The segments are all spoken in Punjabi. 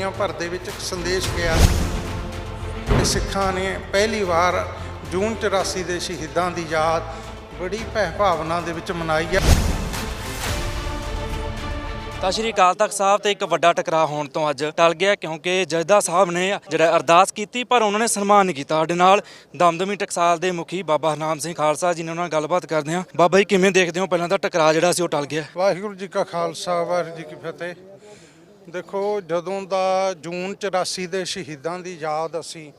ਦੁਨੀਆ ਭਰ ਦੇ ਵਿੱਚ ਇੱਕ ਸੰਦੇਸ਼ ਗਿਆ ਕਿ ਸਿੱਖਾਂ ਨੇ ਪਹਿਲੀ ਵਾਰ ਜੂਨ 84 ਦੇ ਸ਼ਹੀਦਾਂ ਦੀ ਯਾਦ ਬੜੀ ਭੈ ਭਾਵਨਾ ਦੇ ਵਿੱਚ ਮਨਾਈ ਹੈ ਤਾਂ ਸ਼੍ਰੀ ਅਕਾਲ ਤਖਤ ਸਾਹਿਬ ਤੇ ਇੱਕ ਵੱਡਾ ਟਕਰਾਅ ਹੋਣ ਤੋਂ ਅੱਜ ਟਲ ਗਿਆ ਕਿਉਂਕਿ ਜਜਦਾ ਸਾਹਿਬ ਨੇ ਜਿਹੜਾ ਅਰਦਾਸ ਕੀਤੀ ਪਰ ਉਹਨਾਂ ਨੇ ਸਨਮਾਨ ਨਹੀਂ ਕੀਤਾ। ਸਾਡੇ ਨਾਲ ਦਮਦਮੀ ਟਕਸਾਲ ਦੇ ਮੁਖੀ ਬਾਬਾ ਹਰਨਾਮ ਸਿੰਘ ਖਾਲਸਾ ਜੀ ਨੇ ਉਹਨਾਂ ਨਾਲ ਗੱਲਬਾਤ ਕਰਦੇ ਹਾਂ। ਬਾਬਾ ਜੀ ਕਿਵੇਂ ਦੇਖਦੇ ਹੋ? ਪਹਿਲਾਂ ਤਾਂ ਟਕਰਾਅ ਜਿਹੜਾ ਸੀ ਉਹ ਟਲ ਗਿਆ। ਵਾਹਿਗੁਰੂ ਜੀ ਕਾ ਖਾਲਸਾ ਵਾਹਿਗੁਰੂ ਜੀ ਕੀ ਫਤਿਹ। ਦੇਖੋ, ਜਦੋਂ ਦਾ ਜੂਨ 84 ਦੇ ਸ਼ਹੀਦਾਂ ਦੀ ਯਾਦ ਅਸੀਂ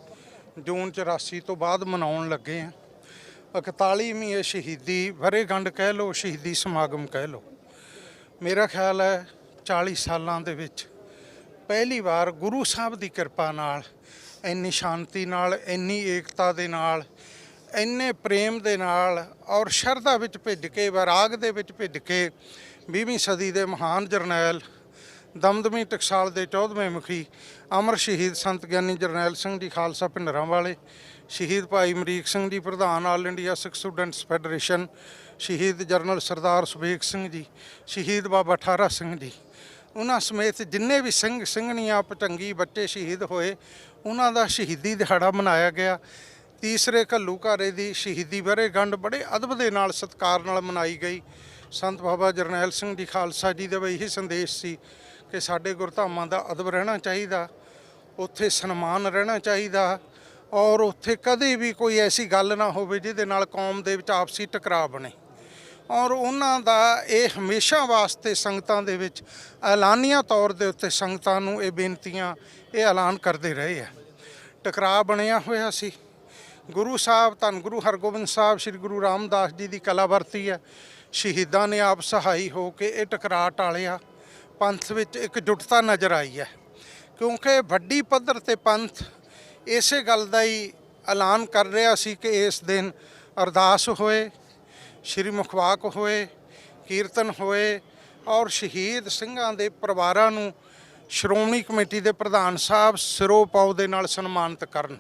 ਜੂਨ 84 ਤੋਂ ਬਾਅਦ ਮਨਾਉਣ ਲੱਗੇ ਹਾਂ 41ਵੀਂ ਇਹ ਸ਼ਹੀਦੀ ਵਰੇਗੰਢ ਕਹਿ ਲਓ, ਸ਼ਹੀਦੀ ਸਮਾਗਮ ਕਹਿ ਲਓ। ਮੇਰਾ ਖਿਆਲ ਹੈ 40 ਸਾਲਾਂ ਦੇ ਵਿੱਚ ਪਹਿਲੀ ਵਾਰ ਗੁਰੂ ਸਾਹਿਬ ਦੀ ਕਿਰਪਾ ਨਾਲ, ਇੰਨੀ ਸ਼ਾਂਤੀ ਨਾਲ, ਇੰਨੀ ਏਕਤਾ ਦੇ ਨਾਲ, ਇੰਨੇ ਪ੍ਰੇਮ ਦੇ ਨਾਲ ਔਰ ਸ਼ਰਧਾ ਵਿੱਚ ਭਿੱਜ ਕੇ, ਵਿਰਾਗ ਦੇ ਵਿੱਚ ਭਿੱਜ ਕੇ 20ਵੀਂ ਸਦੀ ਦੇ ਮਹਾਨ ਜਰਨੈਲ ਦਮਦਮੀ ਟਕਸਾਲ ਦੇ 14ਵੇਂ ਮੁਖੀ ਅਮਰ ਸ਼ਹੀਦ ਸੰਤ ਗਿਆਨੀ ਜਰਨੈਲ ਸਿੰਘ ਜੀ ਖਾਲਸਾ ਭਿੰਡਰਾਂ ਵਾਲੇ, ਸ਼ਹੀਦ ਭਾਈ ਅਮਰੀਕ ਸਿੰਘ ਜੀ, ਪ੍ਰਧਾਨ all India Sikh students federation, ਸ਼ਹੀਦ ਜਰਨਲ ਸਰਦਾਰ ਸੁਬੇਗ ਸਿੰਘ ਜੀ, ਸ਼ਹੀਦ ਬਾਬਾ ਠਾਰਾ ਸਿੰਘ ਜੀ। ਉਹਨਾਂ ਸਮੇਤ ਜਿੰਨੇ ਵੀ ਸਿੰਘ ਸਿੰਘਣੀਆਂ ਪਟੰਗੀ ਬੱਚੇ ਸ਼ਹੀਦ ਹੋਏ, ਉਹਨਾਂ ਦਾ ਸ਼ਹੀਦੀ ਦਿਹਾੜਾ ਮਨਾਇਆ ਗਿਆ। ਤੀਸਰੇ ਘੱਲੂ ਘਾਰੇ ਦੀ ਸ਼ਹੀਦੀ ਵਰੇਗੰਢ ਬੜੇ ਅਦਬ ਦੇ ਨਾਲ ਸਤਿਕਾਰ ਨਾਲ ਮਨਾਈ ਗਈ। ਸੰਤ ਬਾਬਾ ਜਰਨੈਲ ਸਿੰਘ ਜੀ ਖਾਲਸਾ ਜੀ ਦਾ ਵੀ ਇਹੀ ਸੰਦੇਸ਼ ਸੀ ਕਿ ਸਾਡੇ ਗੁਰਧਾਮਾਂ ਦਾ ਅਦਬ ਰਹਿਣਾ ਚਾਹੀਦਾ, ਉੱਥੇ ਸਨਮਾਨ ਰਹਿਣਾ ਚਾਹੀਦਾ ਔਰ ਉੱਥੇ ਕਦੇ ਵੀ ਕੋਈ ਐਸੀ ਗੱਲ ਨਾ ਹੋਵੇ ਜਿਹਦੇ ਨਾਲ ਕੌਮ ਦੇ ਵਿੱਚ ਆਪਸੀ ਟਕਰਾਅ ਬਣੇ। ਔਰ ਉਹਨਾਂ ਦਾ ਇਹ ਹਮੇਸ਼ਾ ਵਾਸਤੇ ਸੰਗਤਾਂ ਦੇ ਵਿੱਚ ਐਲਾਨੀਆਂ ਤੌਰ ਦੇ ਉੱਤੇ ਸੰਗਤਾਂ ਨੂੰ ਇਹ ਬੇਨਤੀਆਂ, ਇਹ ਐਲਾਨ ਕਰਦੇ ਰਹੇ ਆ। ਟਕਰਾਅ ਬਣਿਆ ਹੋਇਆ ਸੀ। ਗੁਰੂ ਸਾਹਿਬ, ਧੰਨ ਗੁਰੂ ਹਰਗੋਬਿੰਦ ਸਾਹਿਬ, ਸ੍ਰੀ ਗੁਰੂ ਰਾਮਦਾਸ ਜੀ ਦੀ ਕਲਾ ਵਰਤੀ ਹੈ। ਸ਼ਹੀਦਾਂ ਨੇ ਆਪ ਸਹਾਈ ਹੋ ਕੇ ਇਹ ਟਕਰਾਅ ਟਾਲਿਆ। ਪੰਥ ਵਿੱਚ ਇਕਜੁੱਟਤਾ ਨਜ਼ਰ ਆਈ ਹੈ। ਕਿਉਂਕਿ ਵੱਡੀ ਪੱਧਰ ਤੇ ਪੰਥ ਇਸੇ ਗੱਲ ਦਾ ਹੀ ਐਲਾਨ ਕਰ ਰਿਹਾ ਸੀ ਕਿ ਇਸ ਦਿਨ ਅਰਦਾਸ ਹੋਏ, ਸ਼੍ਰੀ ਮੁਖਵਾਕ ਹੋਏ, ਕੀਰਤਨ ਹੋਏ ਔਰ ਸ਼ਹੀਦ ਸਿੰਘਾਂ ਦੇ ਪਰਿਵਾਰਾਂ ਨੂੰ ਸ਼੍ਰੋਮਣੀ ਕਮੇਟੀ ਦੇ ਪ੍ਰਧਾਨ ਸਾਹਿਬ ਸਿਰੋਂ ਪਾਉ ਦੇ ਨਾਲ ਸਨਮਾਨਿਤ ਕਰਨ।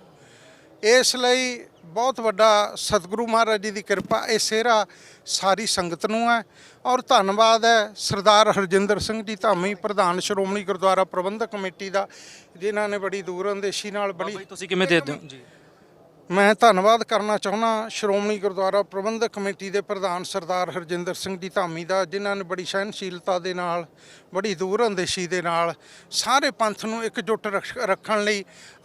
ਇਸ ਲਈ ਬਹੁਤ ਵੱਡਾ ਸਤਿਗੁਰੂ ਮਹਾਰਾਜ ਜੀ ਦੀ ਕਿਰਪਾ ਇਹ ਸਿਹਰਾ ਸਾਰੀ ਸੰਗਤ ਨੂੰ ਹੈ। ਔਰ ਧੰਨਵਾਦ ਹੈ ਸਰਦਾਰ ਹਰਜਿੰਦਰ ਸਿੰਘ ਜੀ ਧਾਮੀ ਪ੍ਰਧਾਨ ਸ਼੍ਰੋਮਣੀ ਗੁਰਦੁਆਰਾ ਪ੍ਰਬੰਧਕ ਕਮੇਟੀ ਦਾ ਜਿਨ੍ਹਾਂ ਨੇ ਬੜੀ ਦੂਰ ਅੰਦੇਸ਼ੀ ਨਾਲ ਬੜੀ ਤੁਸੀਂ ਕਿਵੇਂ ਦੇਖਦੇ ਹੋ ਜੀ। ਮੈਂ ਧੰਨਵਾਦ ਕਰਨਾ ਚਾਹੁੰਦਾ ਸ਼੍ਰੋਮਣੀ ਗੁਰਦੁਆਰਾ ਪ੍ਰਬੰਧਕ ਕਮੇਟੀ ਦੇ ਪ੍ਰਧਾਨ ਸਰਦਾਰ ਹਰਜਿੰਦਰ ਸਿੰਘ ਜੀ ਧਾਮੀ ਦਾ ਜਿਨ੍ਹਾਂ ਨੇ ਬੜੀ ਸਹਿਨਸ਼ੀਲਤਾ ਦੇ ਨਾਲ ਬੜੀ ਦੂਰ ਅੰਦੇਸ਼ੀ ਦੇ ਨਾਲ ਸਾਰੇ ਪੰਥ ਨੂੰ ਇਕਜੁੱਟ ਰੱਖ- ਰੱਖਣ ਲਈ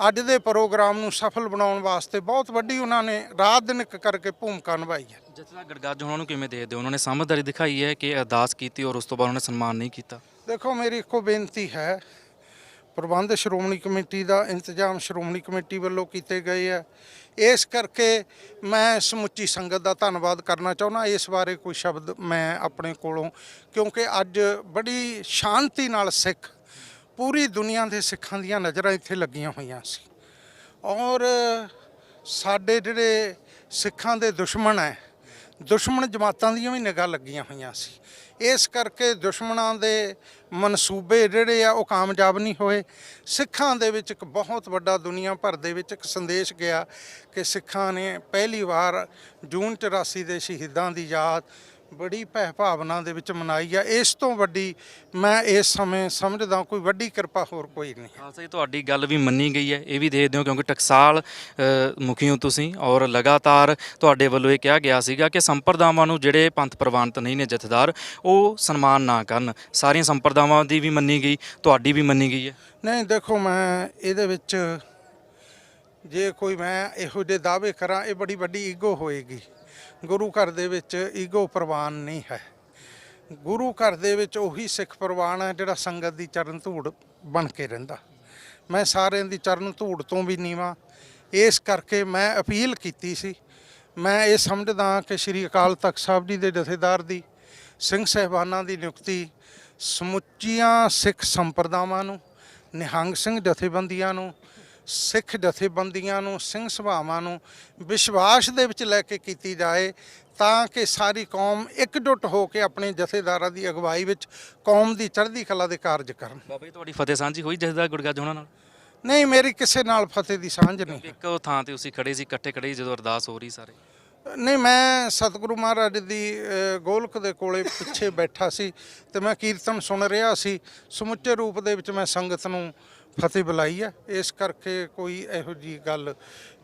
ਅੱਜ ਦੇ ਪ੍ਰੋਗਰਾਮ ਨੂੰ ਸਫਲ ਬਣਾਉਣ ਵਾਸਤੇ ਬਹੁਤ ਵੱਡੀ ਉਹਨਾਂ ਨੇ ਰਾਤ ਦਿਨ ਇੱਕ ਕਰਕੇ ਭੂਮਿਕਾ ਨਿਭਾਈ ਹੈ। ਜਥੇਦਾਰ ਗੜਗਾਜ ਉਹਨਾਂ ਨੂੰ ਕਿਵੇਂ ਦੇਖਦੇ ਹੋ? ਉਹਨਾਂ ਨੇ ਸਮਝਦਾਰੀ ਦਿਖਾਈ ਹੈ ਕਿ ਅਰਦਾਸ ਕੀਤੀ ਔਰ ਉਸ ਤੋਂ ਬਾਅਦ ਉਹਨੇ ਸਨਮਾਨ ਨਹੀਂ ਕੀਤਾ? ਦੇਖੋ ਮੇਰੀ ਇੱਕੋ ਬੇਨਤੀ ਹੈ ਪ੍ਰਬੰਧ ਸ਼੍ਰੋਮਣੀ ਕਮੇਟੀ ਦਾ ਇੰਤਜ਼ਾਮ ਸ਼੍ਰੋਮਣੀ ਕਮੇਟੀ ਵੱਲੋਂ ਕੀਤੇ ਗਏ ਆ ਇਸ ਕਰਕੇ ਮੈਂ ਸਮੁੱਚੀ ਸੰਗਤ ਦਾ ਧੰਨਵਾਦ ਕਰਨਾ ਚਾਹੁੰਦਾ। ਇਸ ਬਾਰੇ ਕੋਈ ਸ਼ਬਦ ਮੈਂ ਆਪਣੇ ਕੋਲੋਂ, ਕਿਉਂਕਿ ਅੱਜ ਬੜੀ ਸ਼ਾਂਤੀ ਨਾਲ ਸਿੱਖ, ਪੂਰੀ ਦੁਨੀਆ ਦੇ ਸਿੱਖਾਂ ਦੀਆਂ ਨਜ਼ਰਾਂ ਇੱਥੇ ਲੱਗੀਆਂ ਹੋਈਆਂ ਸੀ। ਔਰ ਸਾਡੇ ਜਿਹੜੇ ਸਿੱਖਾਂ ਦੇ ਦੁਸ਼ਮਣ ਹੈ ਦੁਸ਼ਮਣ ਜਮਾਤਾਂ ਦੀਆਂ ਵੀ ਨਿਗਾਹ ਲੱਗੀਆਂ ਹੋਈਆਂ ਸੀ। ਇਸ ਕਰਕੇ ਦੁਸ਼ਮਣਾਂ ਦੇ ਮਨਸੂਬੇ ਜਿਹੜੇ ਆ, ਉਹ ਕਾਮਯਾਬ ਨਹੀਂ ਹੋਏ। ਸਿੱਖਾਂ ਦੇ ਵਿੱਚ ਇੱਕ ਬਹੁਤ ਵੱਡਾ ਦੁਨੀਆ ਭਰ ਦੇ ਵਿੱਚ ਇੱਕ ਸੰਦੇਸ਼ ਗਿਆ ਕਿ ਸਿੱਖਾਂ ਨੇ ਪਹਿਲੀ ਵਾਰ ਜੂਨ 84 ਦੇ ਸ਼ਹੀਦਾਂ ਦੀ ਯਾਦ ਬੜੀ ਭੈ ਭਾਵਨਾ ਦੇ ਵਿੱਚ ਮਨਾਈ ਆ। ਇਸ ਤੋਂ ਵੱਡੀ ਮੈਂ ਇਸ ਸਮੇਂ ਸਮਝਦਾ ਕੋਈ ਵੱਡੀ ਕਿਰਪਾ ਹੋਰ ਕੋਈ ਨਹੀਂ। ਖਾਲਸਾ ਜੀ ਤੁਹਾਡੀ ਗੱਲ ਵੀ ਮੰਨੀ ਗਈ ਹੈ। ਇਹ ਵੀ ਦੇਖਦੇ ਹੋ ਕਿਉਂਕਿ ਟਕਸਾਲ ਮੁਖੀ ਹੋ ਤੁਸੀਂ ਔਰ ਲਗਾਤਾਰ ਤੁਹਾਡੇ ਵੱਲੋਂ ਇਹ ਕਿਹਾ ਗਿਆ ਸੀਗਾ ਕਿ ਸੰਪਰਦਾਵਾਂ ਨੂੰ ਜਿਹੜੇ ਪੰਥ ਪ੍ਰਵਾਨਿਤ ਨਹੀਂ ਨੇ ਜਥੇਦਾਰ ਉਹ ਸਨਮਾਨ ਨਾ ਕਰਨ। ਸਾਰੀਆਂ ਸੰਪਰਦਾਵਾਂ ਦੀ ਵੀ ਮੰਨੀ ਗਈ ਤੁਹਾਡੀ ਵੀ ਮੰਨੀ ਗਈ ਹੈ। ਨਹੀਂ ਦੇਖੋ ਮੈਂ ਇਹਦੇ ਵਿੱਚ ਜੇ ਕੋਈ ਮੈਂ ਇਹੋ ਜਿਹੇ ਦਾਅਵੇ ਕਰਾਂ ਇਹ ਬੜੀ ਵੱਡੀ ਈਗੋ ਹੋਏਗੀ। ਗੁਰੂ ਘਰ ਦੇ ਵਿੱਚ ਈਗੋ ਪ੍ਰਵਾਨ ਨਹੀਂ ਹੈ। ਗੁਰੂ ਘਰ ਦੇ ਵਿੱਚ ਉਹੀ ਸਿੱਖ ਪ੍ਰਵਾਨ ਹੈ ਜਿਹੜਾ ਸੰਗਤ ਦੀ ਚਰਨ ਧੂੜ ਬਣ ਕੇ ਰਹਿੰਦਾ। ਮੈਂ ਸਾਰਿਆਂ ਦੀ ਚਰਨ ਧੂੜ ਤੋਂ ਵੀ ਨੀਵਾਂ। ਇਸ ਕਰਕੇ ਮੈਂ ਅਪੀਲ ਕੀਤੀ ਸੀ। ਮੈਂ ਇਹ ਸਮਝਦਾ ਕਿ ਸ੍ਰੀ ਅਕਾਲ ਤਖਤ ਸਾਹਿਬ ਜੀ ਦੇ ਜਥੇਦਾਰ ਦੀ, ਸਿੰਘ ਸਹਿਬਾਨਾਂ ਦੀ ਨਿਯੁਕਤੀ, ਸਮੁੱਚੀਆਂ ਸਿੱਖ ਸੰਪਰਦਾਵਾਂ ਨੂੰ, ਨਿਹੰਗ ਸਿੰਘ ਜਥੇਬੰਦੀਆਂ ਨੂੰ ਸਿੱਖ ਜਥੇਬੰਦੀਆਂ ਨੂੰ ਸਿੰਘ ਸਭਾਵਾਂ ਨੂੰ ਵਿਸ਼ਵਾਸ ਦੇ ਵਿੱਚ ਲੈ ਕੇ ਕੀਤੀ ਜਾਏ ਤਾਂ ਕਿ ਸਾਰੀ ਕੌਮ ਇਕਜੁੱਟ ਹੋ ਕੇ ਆਪਣੇ ਜਥੇਦਾਰਾਂ ਦੀ ਅਗਵਾਈ ਵਿੱਚ ਕੌਮ ਦੀ ਚੜ੍ਹਦੀ ਕਲਾ ਦੇ ਕਾਰਜ ਕਰਨ। ਬਾਬਾ ਜੀ ਤੁਹਾਡੀ ਫਤਿਹ ਸਾਂਝੀ ਹੋਈ ਜਥੇਦਾਰ ਗੁਰਗੱਜ ਉਹਨਾਂ ਨਾਲ? ਨਹੀਂ ਮੇਰੀ ਕਿਸੇ ਨਾਲ ਫਤਿਹ ਦੀ ਸਾਂਝ ਨਹੀਂ। ਇੱਕ ਥਾਂ ਤੇ ਤੁਸੀਂ ਖੜੇ ਸੀ ਇਕੱਠੇ ਖੜੇ ਜਦੋਂ ਅਰਦਾਸ ਹੋ ਰਹੀ ਸਾਰੇ। ਨਹੀਂ ਮੈਂ ਸਤਿਗੁਰੂ ਮਹਾਰਾਜ ਦੀ ਗੋਲਕ ਦੇ ਕੋਲੇ ਪਿੱਛੇ ਬੈਠਾ ਸੀ ਤੇ ਮੈਂ ਕੀਰਤਨ ਸੁਣ ਰਿਹਾ ਸੀ। ਸਮੁੱਚੇ ਰੂਪ ਦੇ ਵਿੱਚ ਮੈਂ ਸੰਗਤ ਨੂੰ ਫਤਿਹ ਬੁਲਾਈ ਹੈ। ਇਸ ਕਰਕੇ ਕੋਈ ਇਹੋ ਜੀ ਗੱਲ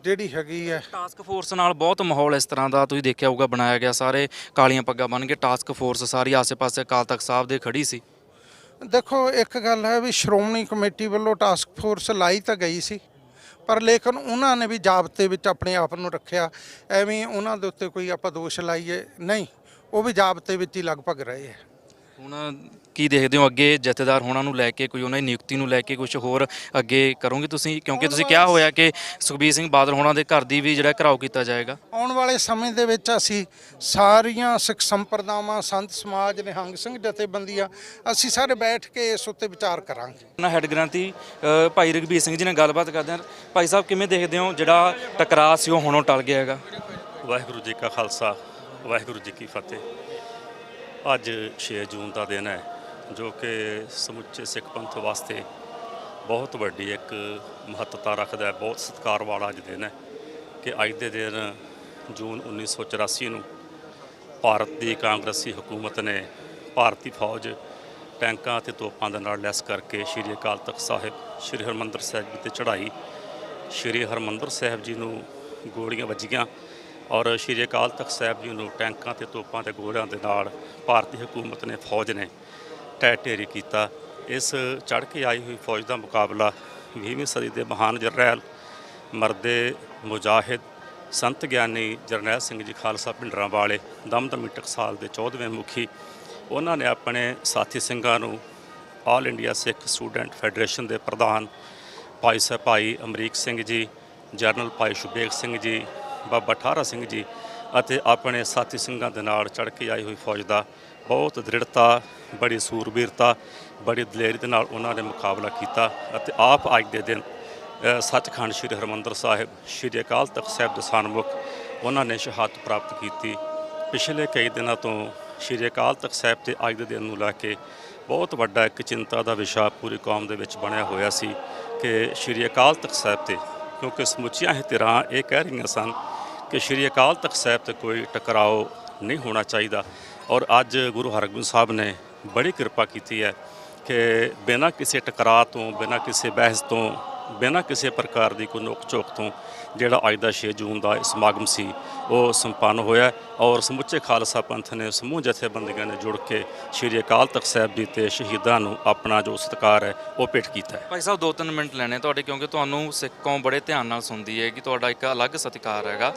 ਜਿਹੜੀ ਹੈਗੀ ਹੈ। ਟਾਸਕ ਫੋਰਸ ਨਾਲ ਬਹੁਤ ਮਾਹੌਲ ਇਸ ਤਰ੍ਹਾਂ ਦਾ ਤੁਸੀਂ ਦੇਖਿਆ ਹੋਊਗਾ ਬਣਾਇਆ ਗਿਆ। ਸਾਰੇ ਕਾਲੀਆਂ ਪੱਗਾਂ ਬੰਨ ਕੇ ਟਾਸਕ ਫੋਰਸ ਸਾਰੀ ਆਸੇ-ਪਾਸੇ ਅਕਾਲ ਤਖਤ ਸਾਹਿਬ ਦੇ ਖੜੀ ਸੀ। ਦੇਖੋ ਇੱਕ ਗੱਲ ਹੈ ਵੀ ਸ਼੍ਰੋਮਣੀ ਕਮੇਟੀ ਵੱਲੋਂ ਟਾਸਕ ਫੋਰਸ ਲਾਈ ਤਾਂ ਗਈ ਸੀ ਪਰ ਲੇਕਿਨ ਉਹਨਾਂ ਨੇ ਵੀ ਜਾਬਤੇ ਵਿੱਚ ਆਪਣੇ ਆਪ ਨੂੰ ਰੱਖਿਆ। ਐਵੇਂ ਉਹਨਾਂ ਦੇ ਉੱਤੇ ਕੋਈ ਆਪਾਂ ਦੋਸ਼ ਲਾਈਏ ਨਹੀਂ ਉਹ ਵੀ ਜਾਬਤੇ ਵਿੱਚ ਹੀ ਲਗਭਗ ਰਹੇ ਹੈ। ਹੁਣ ਕੀ ਦੇਖਦੇ ਹੋ ਅੱਗੇ ਜਥੇਦਾਰ ਹੋਣਾ ਨੂੰ ਲੈ ਕੇ ਕੋਈ ਉਹਨਾਂ ਦੀ ਨਿਯੁਕਤੀ ਨੂੰ ਲੈ ਕੇ ਕੁਝ ਹੋਰ ਅੱਗੇ ਕਰੋਗੇ ਤੁਸੀਂ? ਕਿਉਂਕਿ ਤੁਸੀਂ ਕਿਹਾ ਹੋਇਆ ਕਿ ਸੁਖਬੀਰ ਸਿੰਘ ਬਾਦਲ ਹੋਣਾ ਦੇ ਘਰ ਦੀ ਵੀ ਜਿਹੜਾ ਘਰਾਓ ਕੀਤਾ ਜਾਏਗਾ। ਆਉਣ ਵਾਲੇ ਸਮੇਂ ਦੇ ਵਿੱਚ ਅਸੀਂ ਸਾਰੀਆਂ ਸਿੱਖ ਸੰਪਰਦਾਵਾਂ ਸੰਤ ਸਮਾਜ ਨਿਹੰਗ ਸਿੰਘ ਜਥੇਬੰਦੀਆਂ ਅਸੀਂ ਸਾਰੇ ਬੈਠ ਕੇ ਇਸ ਉੱਤੇ ਵਿਚਾਰ ਕਰਾਂਗੇ। ਨਾ ਹੈੱਡ ਗ੍ਰੰਥੀ ਭਾਈ ਰਘਬੀਰ ਸਿੰਘ ਜੀ ਨਾਲ ਗੱਲਬਾਤ ਕਰਦੇ ਹਾਂ। ਭਾਈ ਸਾਹਿਬ ਕਿਵੇਂ ਦੇਖਦੇ ਹੋ ਜਿਹੜਾ ਟਕਰਾਅ ਸੀ ਉਹ ਹੁਣੋਂ ਟਲ ਗਿਆ ਹੈਗਾ? ਵਾਹਿਗੁਰੂ ਜੀ ਕਾ ਖਾਲਸਾ ਵਾਹਿਗੁਰੂ ਜੀ ਕੀ ਫਤਿਹ। ਅੱਜ 6 ਜੂਨ ਦਾ ਦਿਨ ਹੈ। ਜੋ ਕਿ ਸਮੁੱਚੇ ਸਿੱਖ ਪੰਥ ਵਾਸਤੇ ਬਹੁਤ ਵੱਡੀ ਇੱਕ ਮਹੱਤਤਾ ਰੱਖਦਾ ਹੈ, ਬਹੁਤ ਸਤਿਕਾਰ ਵਾਲਾ ਅੱਜ ਦਿਨ ਹੈ ਕਿ ਅੱਜ ਦੇ ਦਿਨ ਜੂਨ 1984 ਨੂੰ ਭਾਰਤ ਦੀ ਕਾਂਗਰਸੀ ਹਕੂਮਤ ਨੇ ਭਾਰਤੀ ਫੌਜ ਟੈਂਕਾਂ ਅਤੇ ਤੋਪਾਂ ਦੇ ਨਾਲ ਲੈਸ ਕਰਕੇ ਸ਼੍ਰੀ ਅਕਾਲ ਤਖਤ ਸਾਹਿਬ, ਸ਼੍ਰੀ ਹਰਮੰਦਰ ਸਾਹਿਬ ਜੀ ਤੇ ਚੜ੍ਹਾਈ। ਸ਼੍ਰੀ ਹਰਮੰਦਰ ਸਾਹਿਬ ਜੀ ਨੂੰ ਗੋਲੀਆਂ ਵੱਜੀਆਂ ਔਰ ਸ਼੍ਰੀ ਅਕਾਲ ਤਖਤ ਸਾਹਿਬ ਜੀ ਨੂੰ ਟੈਂਕਾਂ ਤੇ ਤੋਪਾਂ ਤੇ ਗੋਲਿਆਂ ਦੇ ਨਾਲ ਭਾਰਤੀ ਹਕੂਮਤ ਨੇ ਫੌਜ ਨੇ ਢਹਿ ਢੇਰੀ ਕੀਤਾ। ਇਸ ਚੜ੍ਹ ਕੇ ਆਈ ਹੋਈ ਫੌਜ ਦਾ ਮੁਕਾਬਲਾ 20ਵੀਂ ਸਦੀ ਦੇ ਮਹਾਨ ਜਰਨੈਲ, ਮਰਦੇ ਮੁਜਾਹਿਦ, ਸੰਤ ਗਿਆਨੀ ਜਰਨੈਲ ਸਿੰਘ ਜੀ ਖਾਲਸਾ ਭਿੰਡਰਾਂ ਵਾਲੇ, ਦਮਦਮੀ ਟਕਸਾਲ ਦੇ 14ਵੇਂ ਮੁਖੀ। ਉਹਨਾਂ ਨੇ ਆਪਣੇ ਸਾਥੀ ਸਿੰਘਾਂ ਨੂੰ all India Sikh student federation ਦੇ ਪ੍ਰਧਾਨ ਭਾਈ ਸਾਹਿਬ ਭਾਈ ਅਮਰੀਕ ਸਿੰਘ ਜੀ ਜਰਨਲ ਭਾਈ ਸ਼ੁਬੇਗ ਸਿੰਘ ਜੀ, ਬਾਬਾ ਠਾਰਾ ਸਿੰਘ ਜੀ ਅਤੇ ਆਪਣੇ ਸਾਥੀ ਸਿੰਘਾਂ ਦੇ ਨਾਲ ਚੜ੍ਹ ਕੇ ਆਈ ਹੋਈ ਫੌਜ ਦਾ ਬਹੁਤ ਦ੍ਰਿੜਤਾ, ਬੜੀ ਸੂਰਬੀਰਤਾ, ਬੜੀ ਦਲੇਰੀ ਦੇ ਨਾਲ ਉਹਨਾਂ ਨੇ ਮੁਕਾਬਲਾ ਕੀਤਾ ਅਤੇ ਆਪ ਅੱਜ ਦੇ ਦਿਨ ਸੱਚਖੰਡ ਸ੍ਰੀ ਹਰਮੰਦਰ ਸਾਹਿਬ, ਸ੍ਰੀ ਅਕਾਲ ਤਖਤ ਸਾਹਿਬ ਦੇ ਸਨਮੁਖ ਉਹਨਾਂ ਨੇ ਸ਼ਹਾਦਤ ਪ੍ਰਾਪਤ ਕੀਤੀ। ਪਿਛਲੇ ਕਈ ਦਿਨਾਂ ਤੋਂ ਸ੍ਰੀ ਅਕਾਲ ਤਖਤ ਸਾਹਿਬ ਤੇ ਅੱਜ ਦੇ ਦਿਨ ਨੂੰ ਲੈ ਕੇ ਬਹੁਤ ਵੱਡਾ ਇੱਕ ਚਿੰਤਾ ਦਾ ਵਿਸ਼ਾ ਪੂਰੀ ਕੌਮ ਦੇ ਵਿੱਚ ਬਣਿਆ ਹੋਇਆ ਸੀ ਕਿ ਸ੍ਰੀ ਅਕਾਲ ਤਖਤ ਸਾਹਿਬ ਤੇ, ਕਿਉਂਕਿ ਸਮੁੱਚੀਆਂ ਹੀ ਧਿਰਾਂ ਇਹ ਕਹਿ ਰਹੀਆਂ ਸਨ ਕਿ ਸ੍ਰੀ ਅਕਾਲ ਤਖਤ ਸਾਹਿਬ ਤੇ ਕੋਈ ਟਕਰਾਓ ਨਹੀਂ ਹੋਣਾ ਚਾਹੀਦਾ। ਔਰ ਅੱਜ ਗੁਰੂ ਹਰਗੋਬਿੰਦ ਸਾਹਿਬ ਨੇ ਬੜੀ ਕਿਰਪਾ ਕੀਤੀ ਹੈ ਕਿ ਬਿਨਾਂ ਕਿਸੇ ਟਕਰਾਅ ਤੋਂ, ਬਿਨਾਂ ਕਿਸੇ ਬਹਿਸ ਤੋਂ, ਬਿਨਾਂ ਕਿਸੇ ਪ੍ਰਕਾਰ ਦੀ ਕੋਈ ਨੋਕ ਝੋਕ ਤੋਂ ਜਿਹੜਾ ਅੱਜ ਦਾ 6 ਜੂਨ ਦਾ ਇਹ ਸਮਾਗਮ ਸੀ ਉਹ ਸੰਪੰਨ ਹੋਇਆ ਔਰ ਸਮੁੱਚੇ ਖਾਲਸਾ ਪੰਥ ਨੇ ਸਮੂਹ ਜਥੇਬੰਦੀਆਂ ਨੇ ਜੁੜ ਕੇ ਸ੍ਰੀ ਅਕਾਲ ਤਖਤ ਸਾਹਿਬ ਜੀ ਤੇ ਸ਼ਹੀਦਾਂ ਨੂੰ ਆਪਣਾ ਜੋ ਸਤਿਕਾਰ ਹੈ, ਉਹ ਭੇਟ ਕੀਤਾ ਹੈ। ਭਾਈ ਸਾਹਿਬ, ਦੋ ਤਿੰਨ ਮਿੰਟ ਲੈਣੇ ਤੁਹਾਡੇ, ਕਿਉਂਕਿ ਤੁਹਾਨੂੰ ਸਿੱਖ ਕੌਮ ਬੜੇ ਧਿਆਨ ਨਾਲ ਸੁਣਦੀ ਹੈ ਕਿ ਤੁਹਾਡਾ ਇੱਕ ਅਲੱਗ ਸਤਿਕਾਰ ਹੈਗਾ।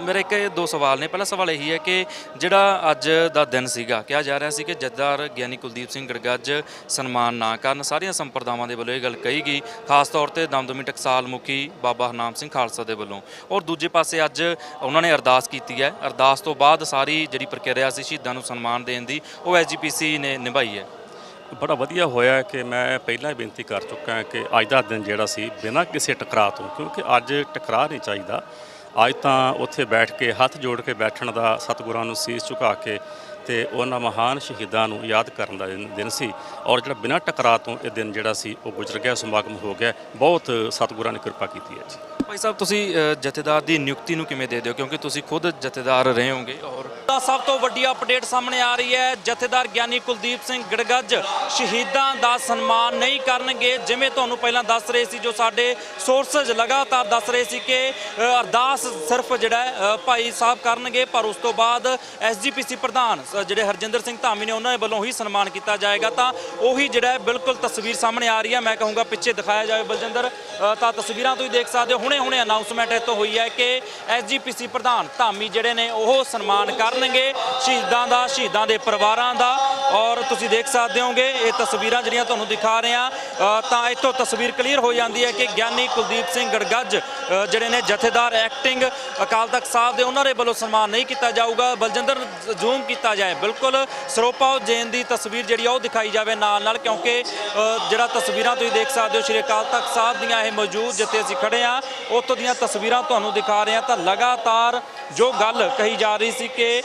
ਮੇਰੇ ਇੱਕ ਇਹ ਦੋ ਸਵਾਲ ਨੇ। ਪਹਿਲਾ ਸਵਾਲ ਇਹੀ ਹੈ ਕਿ ਜਿਹੜਾ ਅੱਜ ਦਾ ਦਿਨ ਸੀਗਾ, ਕਿਹਾ ਜਾ ਰਿਹਾ ਸੀ ਕਿ ਜੱਦਾਰ ਗਿਆਨੀ ਕੁਲਦੀਪ ਸਿੰਘ ਗੜਗੱਜ ਸਨਮਾਨ ਨਾ ਕਰਨ। ਸਾਰੀਆਂ ਸੰਪਰਦਾਵਾਂ ਦੇ ਵੱਲੋਂ ਇਹ ਗੱਲ ਕਹੀ ਗਈ, ਖਾਸ ਤੌਰ ਤੇ ਦਮਦਮੀ ਟਕਸਾਲ ਮੁਖੀ ਬਾਬਾ ਹਰਨਾਮ ਸਿੰਘ ਖਾਲਸਾ ਦੇ ਵੱਲੋਂ। ਔਰ ਦੂਜੇ ਪਾਸੇ ਅੱਜ ਉਹਨਾਂ ਨੇ ਅਰਦਾਸ ਕੀਤੀ ਹੈ। ਅਰਦਾਸ ਤੋਂ ਬਾਅਦ ਸਾਰੀ ਜਿਹੜੀ ਪ੍ਰਕਿਰਿਆ ਸੀ, ਸ਼ਹੀਦਾਂ ਨੂੰ ਸਨਮਾਨ ਦੇਣ ਦੀ, ਉਹ ਐਸਜੀਪੀਸੀ ਨੇ ਨਿਭਾਈ ਹੈ। ਬੜਾ ਵਧੀਆ ਹੋਇਆ ਕਿ ਮੈਂ ਪਹਿਲਾਂ ਹੀ ਬੇਨਤੀ ਕਰ ਚੁੱਕਾ ਕਿ ਅੱਜ ਦਾ ਦਿਨ ਜਿਹੜਾ ਸੀ, ਬਿਨਾਂ ਕਿਸੇ ਟਕਰਾਅ ਤੋਂ, ਕਿਉਂਕਿ ਅੱਜ ਟਕਰਾਅ ਨਹੀਂ ਚਾਹੀਦਾ। ਅੱਜ ਤਾਂ ਉੱਥੇ ਬੈਠ ਕੇ, ਹੱਥ ਜੋੜ ਕੇ ਬੈਠਣ ਦਾ ਸਤਿਗੁਰਾਂ ਨੂੰ ਸੀਸ ਝੁਕਾ ਕੇ ਤੇ ਉਹਨਾਂ ਮਹਾਨ ਸ਼ਹੀਦਾਂ ਨੂੰ ਯਾਦ ਕਰਨ ਦਾ ਦਿਨ ਸੀ ਔਰ ਜਿਹੜਾ ਬਿਨਾਂ ਟਕਰਾਅ ਤੋਂ ਇਹ ਦਿਨ ਜਿਹੜਾ ਸੀ ਉਹ ਗੁਜ਼ਰ ਗਿਆ ਸਮਾਗਮ ਹੋ ਗਿਆ। ਬਹੁਤ ਸਤਿਗੁਰਾਂ ਨੇ ਕਿਰਪਾ ਕੀਤੀ ਹੈ ਜੀ। ਭਾਈ ਸਾਹਿਬ ਤੁਸੀਂ ਜਥੇਦਾਰ ਦੀ ਨਿਯੁਕਤੀ ਨੂੰ ਕਿਵੇਂ ਦੇ ਦਿਓ? ਕਿਉਂਕਿ ਤੁਸੀਂ ਖੁਦ ਜਥੇਦਾਰ ਰਹੇ ਹੋਗੇ ਔਰ ਦਾ ਸਭ ਤੋਂ ਵੱਡੀ ਅਪਡੇਟ ਸਾਹਮਣੇ ਆ ਰਹੀ ਹੈ। ਜਥੇਦਾਰ ਗਿਆਨੀ ਕੁਲਦੀਪ ਸਿੰਘ ਗੜਗੱਜ ਸ਼ਹੀਦਾਂ ਦਾ ਸਨਮਾਨ ਨਹੀਂ ਕਰਨਗੇ ਜਿਵੇਂ ਤੁਹਾਨੂੰ ਪਹਿਲਾਂ ਦੱਸ ਰਹੇ ਸੀ ਜੋ ਸਾਡੇ ਸੋਰਸਸ ਲਗਾਤਾਰ ਦੱਸ ਰਹੇ ਸੀ ਕਿ ਅਰਦਾਸ ਸਿਰਫ ਜਿਹੜਾ ਭਾਈ ਸਾਹਿਬ ਕਰਨਗੇ ਪਰ ਉਸ ਤੋਂ ਬਾਅਦ ਐਸਜੀਪੀਸੀ ਪ੍ਰਧਾਨ ਸ- ਜਿਹੜੇ ਹਰਜਿੰਦਰ ਸਿੰਘ ਧਾਮੀ ਨੇ ਉਹਨਾਂ ਦੇ ਵੱਲੋਂ ਹੀ ਸਨਮਾਨ ਕੀਤਾ ਜਾਏਗਾ ਤਾਂ ਉਹੀ ਜਿਹੜਾ ਬਿਲਕੁਲ ਤਸਵੀਰ ਸਾਹਮਣੇ ਆ ਰਹੀ ਹੈ। ਮੈਂ ਕਹੂੰਗਾ ਪਿੱਛੇ ਦਿਖਾਇਆ ਜਾਵੇ ਬਲਜਿੰਦਰ ਤਾਂ ਤਸਵੀਰਾਂ ਤੁਸੀਂ ਦੇਖ ਸਕਦੇ ਹੋ। ਹੁਣੇ ਹੁਣੇ ਅਨਾਉਂਸਮੈਂਟ ਇੱਥੋਂ ਹੋਈ ਹੈ ਕਿ ਐਸਜੀਪੀਸੀ ਪ੍ਰਧਾਨ ਧਾਮੀ ਜਿਹੜੇ ਨੇ ਉਹ ਸਨਮਾਨ ਕਰਨਗੇ ਸ਼ਹੀਦਾਂ ਦਾ, ਸ਼ਹੀਦਾਂ ਦੇ ਪਰਿਵਾਰਾਂ ਦਾ। ਔਰ ਤੁਸੀਂ ਦੇਖ ਸਕਦੇ ਹੋਗੇ ਇਹ ਤਸਵੀਰਾਂ ਜਿਹੜੀਆਂ ਤੁਹਾਨੂੰ ਦਿਖਾ ਰਹੇ ਹਾਂ ਤਾਂ ਇੱਥੋਂ ਤਸਵੀਰ ਕਲੀਅਰ ਹੋ ਜਾਂਦੀ ਹੈ ਕਿ ਗਿਆਨੀ ਕੁਲਦੀਪ ਸਿੰਘ ਗੜਗੱਜ ਜਿਹੜੇ ਨੇ ਜਥੇਦਾਰ ਐਕਟਿੰਗ ਅਕਾਲ ਤਖਤ ਸਾਹਿਬ ਦੇ ਉਹਨਾਂ ਦੇ ਵੱਲੋਂ ਸਨਮਾਨ ਨਹੀਂ ਕੀਤਾ ਜਾਊਗਾ। ਬਲਜਿੰਦਰ ਜ਼ੂਮ ਕੀਤਾ ਜਾਏ, ਬਿਲਕੁਲ ਸਰੋਪਾ ਜੈਨ ਦੀ ਤਸਵੀਰ ਜਿਹੜੀ ਆ ਉਹ ਦਿਖਾਈ ਜਾਵੇ ਨਾਲ ਨਾਲ ਕਿਉਂਕਿ ਜਿਹੜਾ ਤਸਵੀਰਾਂ ਤੁਸੀਂ ਦੇਖ ਸਕਦੇ ਹੋ, ਸ਼੍ਰੀ ਅਕਾਲ ਤਖਤ ਸਾਹਿਬ ਦੀਆਂ ਇਹ ਮੌਜੂਦ ਜਿੱਥੇ ਅਸੀਂ ਖੜੇ ਆ ਉੱਥੋਂ ਦੀਆਂ ਤਸਵੀਰਾਂ ਤੁਹਾਨੂੰ ਦਿਖਾ ਰਹੇ ਹਾਂ। ਤਾਂ ਲਗਾਤਾਰ ਜੋ ਗੱਲ ਕਹੀ ਜਾ ਰਹੀ ਸੀ ਕਿ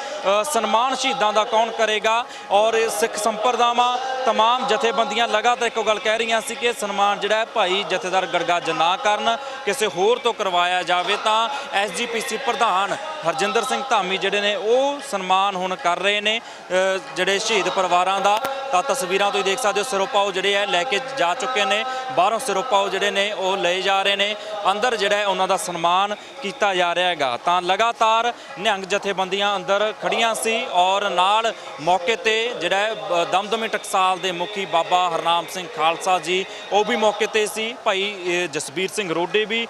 ਸਨਮਾਨ ਸ਼ਹੀਦਾਂ ਦਾ ਕੌਣ ਕਰੇਗਾ ਔਰ ਸਿੱਖ ਸੰਪਰਦਾਵਾਂ तमाम ਜਥੇਬੰਦੀਆਂ ਲਗਾਤਾਰ ਇੱਕੋ ਗੱਲ ਕਹਿ ਰਹੀਆਂ ਸੀ ਕਿ ਸਨਮਾਨ ਜਿਹੜਾ ਹੈ ਭਾਈ ਜਥੇਦਾਰ ਗੜਗੱਜ ਨਾ ਕਰਨ ਕਿਸੇ ਹੋਰ ਤੋਂ ਕਰਵਾਇਆ ਜਾਵੇ ਤਾਂ ਐਸਜੀਪੀਸੀ ਪ੍ਰਧਾਨ ਹਰਜਿੰਦਰ ਸਿੰਘ ਧਾਮੀ ਜਿਹੜੇ ਨੇ ਉਹ ਸਨਮਾਨ ਹੁਣ ਕਰ ਰਹੇ ਨੇ ਅ, ਜਿਹੜੇ ਸ਼ਹੀਦ ਪਰਿਵਾਰਾਂ ਦਾ ਤਾਂ ਤਸਵੀਰਾਂ ਤੁਸੀਂ ਦੇਖ ਸਕਦੇ ਹੋ ਸਿਰੋਪਾਓ ਜਿਹੜੇ ਹੈ ਲੈ ਕੇ ਜਾ ਚੁੱਕੇ ਨੇ। ਬਾਹਰੋਂ ਸਿਰੋਪਾਓ ਜਿਹੜੇ ਨੇ, ਉਹ ਲਏ ਜਾ ਰਹੇ ਨੇ। ਅੰਦਰ ਜਿਹੜਾ ਉਹਨਾਂ ਦਾ ਸਨਮਾਨ ਕੀਤਾ ਜਾ ਰਿਹਾ ਹੈਗਾ। ਤਾਂ ਲਗਾਤਾਰ ਨਿਹੰਗ ਜਥੇਬੰਦੀਆਂ ਅੰਦਰ ਖੜੀਆਂ ਸੀ ਔਰ ਨਾਲ ਮੌਕੇ ਤੇ ਜਿਹੜਾ ਦਮਦਮੀ ਟਕਸਾਲ ਦੇ ਮੁਖੀ ਬਾਬਾ ਹਰਨਾਮ ਸਿੰਘ ਖਾਲਸਾ ਜੀ, ਉਹ ਵੀ ਮੌਕੇ ਤੇ ਸੀ। ਭਾਈ ਜਸਬੀਰ ਸਿੰਘ ਰੋਡੇ ਵੀ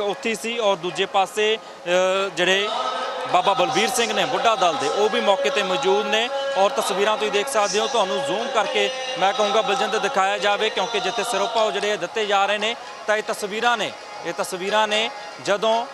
ਉੱਥੇ ਸੀ ਔਰ ਦੂਜੇ ਪਾਸੇ ਜਿਹੜੇ ਬਾਬਾ ਬਲਬੀਰ ਸਿੰਘ ਨੇ ਬੁੱਢਾ ਦਲ ਦੇ, ਉਹ ਵੀ ਮੌਕੇ ਤੇ ਮੌਜੂਦ ਨੇ ਔਰ ਤਸਵੀਰਾਂ ਤੁਸੀਂ ਦੇਖ ਸਕਦੇ ਹੋ। ਤੁਹਾਨੂੰ ਜ਼ੂਮ ਕਰਕੇ ਮੈਂ ਕਹੂੰਗਾ ਬਲਜਿੰਦ ਦਿਖਾਇਆ ਜਾਵੇ, ਕਿਉਂਕਿ ਜਿੱਥੇ ਸਿਰੋਪਾਓ ਜਿਹੜੇ ਦਿੱਤੇ ਜਾ ਰਹੇ ਨੇ, ਤਾਂ ਇਹ ਤਸਵੀਰਾਂ ਨੇ, ਇਹ ਤਸਵੀਰਾਂ ਨੇ ਜਦੋਂ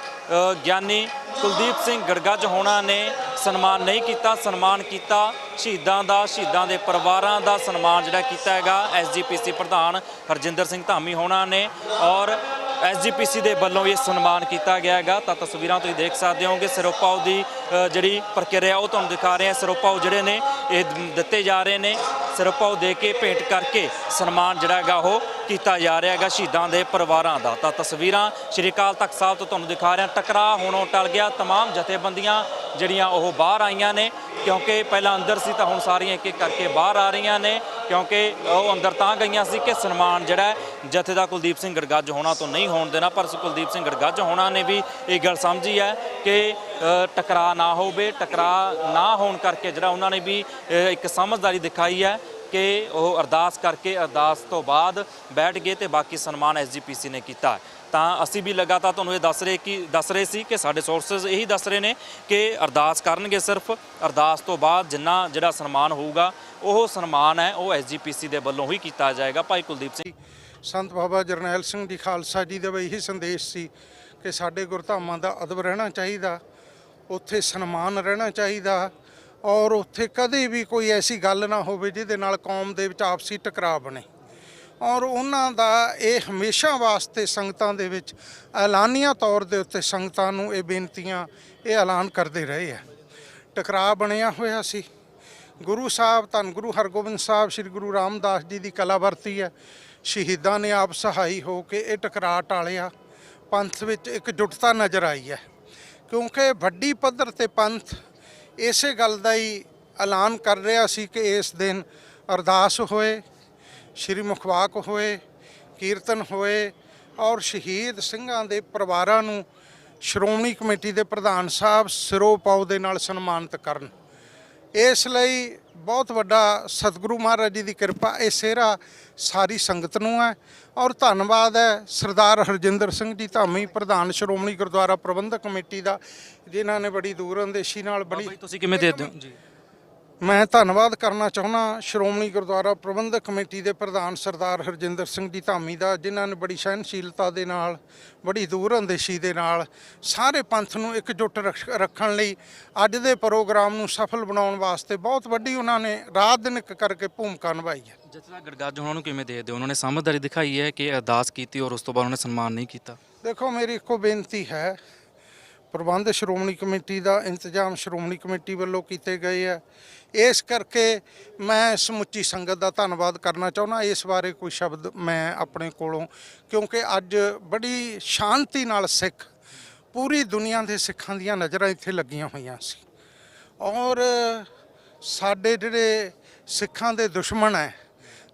ਗਿਆਨੀ ਕੁਲਦੀਪ ਸਿੰਘ ਗੜਗੱਜ ਹੋਣਾ ਨੇ ਸਨਮਾਨ ਨਹੀਂ ਕੀਤਾ, ਸਨਮਾਨ ਕੀਤਾ ਸ਼ਹੀਦਾਂ ਦਾ, ਸ਼ਹੀਦਾਂ ਦੇ ਪਰਿਵਾਰਾਂ ਦਾ ਸਨਮਾਨ ਜਿਹੜਾ ਕੀਤਾ ਹੈਗਾ ਐਸਜੀਪੀਸੀ ਪ੍ਰਧਾਨ ਹਰਜਿੰਦਰ ਸਿੰਘ ਧਾਮੀ ਹੋਣਾ ਨੇ ਔਰ ਐਸਜੀਪੀਸੀ ਦੇ ਵੱਲੋਂ ਇਹ ਸਨਮਾਨ ਕੀਤਾ ਗਿਆ ਹੈਗਾ ਤਾਂ ਤਸਵੀਰਾਂ ਤੁਸੀਂ ਦੇਖ ਸਕਦੇ ਹੋਗੇ ਸਿਰੋਪਾਓ ਦੀ ਅ, ਜਿਹੜੀ ਪ੍ਰਕਿਰਿਆ ਉਹ ਤੁਹਾਨੂੰ ਦਿਖਾ ਰਹੇ ਹਾਂ ਸਿਰੋਪਾਓ ਜਿਹੜੇ ਨੇ ਇਹ ਦ- ਦਿੱਤੇ ਜਾ ਰਹੇ ਨੇ ਸਿਰੋਪਾਓ ਦੇ ਕੇ ਭੇਂਟ ਕਰਕੇ ਸਨਮਾਨ ਜਿਹੜਾ ਹੈਗਾ ਉਹ ਕੀਤਾ ਜਾ ਰਿਹਾ ਹੈਗਾ ਸ਼ਹੀਦਾਂ ਦੇ ਪਰਿਵਾਰਾਂ ਦਾ ਤਾਂ ਤਸਵੀਰਾਂ ਸ਼੍ਰੀ ਅਕਾਲ ਤਖਤ ਸਾਹਿਬ ਤੋਂ ਤੁਹਾਨੂੰ ਦਿਖਾ ਰਿਹਾ ਟਕਰਾਅ ਹੋਣੋਂ ਟਲ ਗਿਆ तमाम ਜਥੇਬੰਦੀਆਂ ਜਿਹੜੀਆਂ ਉਹ ਬਾਹਰ ਆਈਆਂ ਨੇ ਕਿਉਂਕਿ ਪਹਿਲਾਂ ਅੰਦਰ ਸੀ ਤਾਂ ਹੁਣ ਸਾਰੀਆਂ ਇੱਕ ਇੱਕ ਕਰਕੇ ਬਾਹਰ ਆ ਰਹੀਆਂ ਨੇ ਕਿਉਂਕਿ ਉਹ ਅੰਦਰ ਤਾਂ ਗਈਆਂ ਸੀ ਕਿ ਸਨਮਾਨ ਜਿਹੜਾ ਜਥੇਦਾਰ ਕੁਲਦੀਪ ਸਿੰਘ ਗੜਗੱਜ ਹੋਣਾ ਤੋਂ ਨਹੀਂ ਹੋਣ ਦੇਣਾ ਪਰ ਕੁਲਦੀਪ ਸਿੰਘ ਗੜਗੱਜ ਹੋਣਾ ਨੇ ਵੀ ਇਹ ਗੱਲ ਸਮਝੀ ਹੈ ਕਿ ਅ, ਟਕਰਾਅ ਨਾ ਹੋਵੇ ਟਕਰਾਅ ਨਾ ਹੋਣ ਕਰਕੇ ਜਿਹੜਾ ਉਹਨਾਂ ਨੇ ਵੀ ਇੱਕ ਸਮਝਦਾਰੀ ਦਿਖਾਈ ਹੈ ਕਿ ਉਹ ਅਰਦਾਸ ਕਰਕੇ ਅਰਦਾਸ ਤੋਂ ਬਾਅਦ ਬੈਠ ਗਏ ਤੇ ਬਾਕੀ ਸਨਮਾਨ ਐਸਜੀਪੀਸੀ ਨੇ ਕੀਤਾ। ਤਾਂ ਅਸੀਂ ਵੀ ਲਗਾਤਾਰ ਤੁਹਾਨੂੰ ਇਹ ਦੱਸ ਰਹੇ ਕਿ ਦੱਸ ਰਹੇ ਸੀ ਕਿ ਸਾਡੇ ਸੋਰਸਸ ਇਹੀ ਦੱਸ ਰਹੇ ਨੇ ਕਿ ਅਰਦਾਸ ਕਰਨਗੇ ਸਿਰਫ। ਅਰਦਾਸ ਤੋਂ ਬਾਅਦ ਜਿੰਨਾ ਜਿਹੜਾ ਸਨਮਾਨ ਹੋਊਗਾ, ਉਹ ਸਨਮਾਨ ਹੈ, ਉਹ ਐਸਜੀਪੀਸੀ ਦੇ ਵੱਲੋਂ ਹੀ ਕੀਤਾ ਜਾਏਗਾ। ਭਾਈ ਕੁਲਦੀਪ ਸਿੰਘ। ਸੰਤ ਬਾਬਾ ਜਰਨੈਲ ਸਿੰਘ ਜੀ ਖਾਲਸਾ ਜੀ ਦਾ ਵੀ ਇਹੀ ਸੰਦੇਸ਼ ਸੀ ਕਿ ਸਾਡੇ ਗੁਰਧਾਮਾਂ ਦਾ ਅਦਬ ਰਹਿਣਾ ਚਾਹੀਦਾ, ਉੱਥੇ ਸਨਮਾਨ ਰਹਿਣਾ ਚਾਹੀਦਾ ਔਰ ਉੱਥੇ ਕਦੇ ਵੀ ਕੋਈ ਐਸੀ ਗੱਲ ਨਾ ਹੋਵੇ ਜਿਹਦੇ ਨਾਲ ਕੌਮ ਦੇ ਵਿੱਚ ਆਪਸੀ ਟਕਰਾਅ ਬਣੇ। ਔਰ ਉਹਨਾਂ ਦਾ ਇਹ ਹਮੇਸ਼ਾ ਵਾਸਤੇ ਸੰਗਤਾਂ ਦੇ ਵਿੱਚ ਐਲਾਨੀਆਂ ਤੌਰ ਦੇ ਉੱਤੇ ਸੰਗਤਾਂ ਨੂੰ ਇਹ ਬੇਨਤੀਆਂ ਇਹ ਐਲਾਨ ਕਰਦੇ ਰਹੇ ਆ। ਟਕਰਾਅ ਬਣਿਆ ਹੋਇਆ ਸੀ। ਗੁਰੂ ਸਾਹਿਬ ਧੰਨ ਗੁਰੂ ਹਰਗੋਬਿੰਦ ਸਾਹਿਬ, ਸ੍ਰੀ ਗੁਰੂ ਰਾਮਦਾਸ ਜੀ ਦੀ ਕਲਾ ਵਰਤੀ ਹੈ। ਸ਼ਹੀਦਾਂ ਨੇ ਆਪ ਸਹਾਈ ਹੋ ਕੇ ਇਹ ਟਕਰਾਅ ਟਾਲਿਆ। ਪੰਥ ਵਿੱਚ ਇੱਕ ਇਕਜੁੱਟਤਾ ਨਜ਼ਰ ਆਈ ਹੈ। ਕਿਉਂਕਿ ਵੱਡੀ ਪੱਧਰ ਤੇ ਪੰਥ ਇਸੇ ਗੱਲ ਦਾ ਹੀ ਐਲਾਨ ਕਰ ਰਿਹਾ ਸੀ ਕਿ ਇਸ ਦਿਨ ਅਰਦਾਸ ਹੋਏ। ਸ਼੍ਰੀ ਮੁਖਵਾਕ ਹੋਏ ਕੀਰਤਨ ਹੋਏ ਔਰ ਸ਼ਹੀਦ ਸਿੰਘਾਂ ਦੇ ਪਰਿਵਾਰਾਂ ਨੂੰ ਸ਼੍ਰੋਮਣੀ ਕਮੇਟੀ ਦੇ ਪ੍ਰਧਾਨ ਸਾਹਿਬ ਸਿਰੋਂ ਪਾਉ ਦੇ ਨਾਲ ਸਨਮਾਨਿਤ ਕਰਨ। ਇਸ ਲਈ ਬਹੁਤ ਵੱਡਾ ਸਤਿਗੁਰੂ ਮਹਾਰਾਜ ਜੀ ਦੀ ਕਿਰਪਾ ਇਹ ਸਿਹਰਾ ਸਾਰੀ ਸੰਗਤ ਨੂੰ ਹੈ ਔਰ ਧੰਨਵਾਦ ਹੈ ਸਰਦਾਰ ਹਰਜਿੰਦਰ ਸਿੰਘ ਜੀ ਧਾਮੀ ਪ੍ਰਧਾਨ ਸ਼੍ਰੋਮਣੀ ਗੁਰਦੁਆਰਾ ਪ੍ਰਬੰਧਕ ਕਮੇਟੀ ਦਾ ਜਿਨ੍ਹਾਂ ਨੇ ਬੜੀ ਦੂਰ ਅੰਦੇਸ਼ੀ ਨਾਲ ਬੜੀ ਤੁਸੀਂ ਕਿਵੇਂ ਦੇ ਦਿਓ? ਜੀ। ਮੈਂ ਧੰਨਵਾਦ ਕਰਨਾ ਚਾਹੁੰਦਾ ਸ਼੍ਰੋਮਣੀ ਗੁਰਦੁਆਰਾ ਪ੍ਰਬੰਧਕ ਕਮੇਟੀ ਦੇ ਪ੍ਰਧਾਨ ਸਰਦਾਰ ਹਰਜਿੰਦਰ ਸਿੰਘ ਜੀ ਧਾਮੀ ਦਾ ਜਿਨ੍ਹਾਂ ਨੇ ਬੜੀ ਸਹਿਨਸ਼ੀਲਤਾ ਦੇ ਨਾਲ ਬੜੀ ਦੂਰ ਅੰਦੇਸ਼ੀ ਦੇ ਨਾਲ ਸਾਰੇ ਪੰਥ ਨੂੰ ਇਕਜੁੱਟ ਰੱਖ- ਰੱਖਣ ਲਈ ਅੱਜ ਦੇ ਪ੍ਰੋਗਰਾਮ ਨੂੰ ਸਫਲ ਬਣਾਉਣ ਵਾਸਤੇ ਬਹੁਤ ਵੱਡੀ ਉਹਨਾਂ ਨੇ ਰਾਤ ਦਿਨ ਇੱਕ ਕਰਕੇ ਭੂਮਿਕਾ ਨਿਭਾਈ ਹੈ। ਜਥੇਦਾਰ ਗੜਗੱਜ ਉਹਨਾਂ ਨੂੰ ਕਿਵੇਂ ਦੇ ਦਿਓ ਉਹਨਾਂ ਨੇ ਸਮਝਦਾਰੀ ਦਿਖਾਈ ਹੈ ਕਿ ਅਰਦਾਸ ਕੀਤੀ ਔਰ ਉਸ ਤੋਂ ਬਾਅਦ ਉਹਨੇ ਸਨਮਾਨ ਨਹੀਂ ਕੀਤਾ? ਦੇਖੋ ਮੇਰੀ ਇੱਕੋ ਬੇਨਤੀ ਹੈ ਪ੍ਰਬੰਧ ਸ਼੍ਰੋਮਣੀ ਕਮੇਟੀ ਦਾ, ਇੰਤਜ਼ਾਮ ਸ਼੍ਰੋਮਣੀ ਕਮੇਟੀ ਵੱਲੋਂ ਕੀਤੇ ਗਏ ਆ। ਇਸ ਕਰਕੇ ਮੈਂ ਸਮੁੱਚੀ ਸੰਗਤ ਦਾ ਧੰਨਵਾਦ ਕਰਨਾ ਚਾਹੁੰਦਾ। ਇਸ ਬਾਰੇ ਕੋਈ ਸ਼ਬਦ ਮੈਂ ਆਪਣੇ ਕੋਲੋਂ, ਕਿਉਂਕਿ ਅੱਜ ਬੜੀ ਸ਼ਾਂਤੀ ਨਾਲ ਸਿੱਖ, ਪੂਰੀ ਦੁਨੀਆ ਦੇ ਸਿੱਖਾਂ ਦੀਆਂ ਨਜ਼ਰਾਂ ਇੱਥੇ ਲੱਗੀਆਂ ਹੋਈਆਂ ਸੀ। ਔਰ ਸਾਡੇ ਜਿਹੜੇ ਸਿੱਖਾਂ ਦੇ ਦੁਸ਼ਮਣ ਹੈ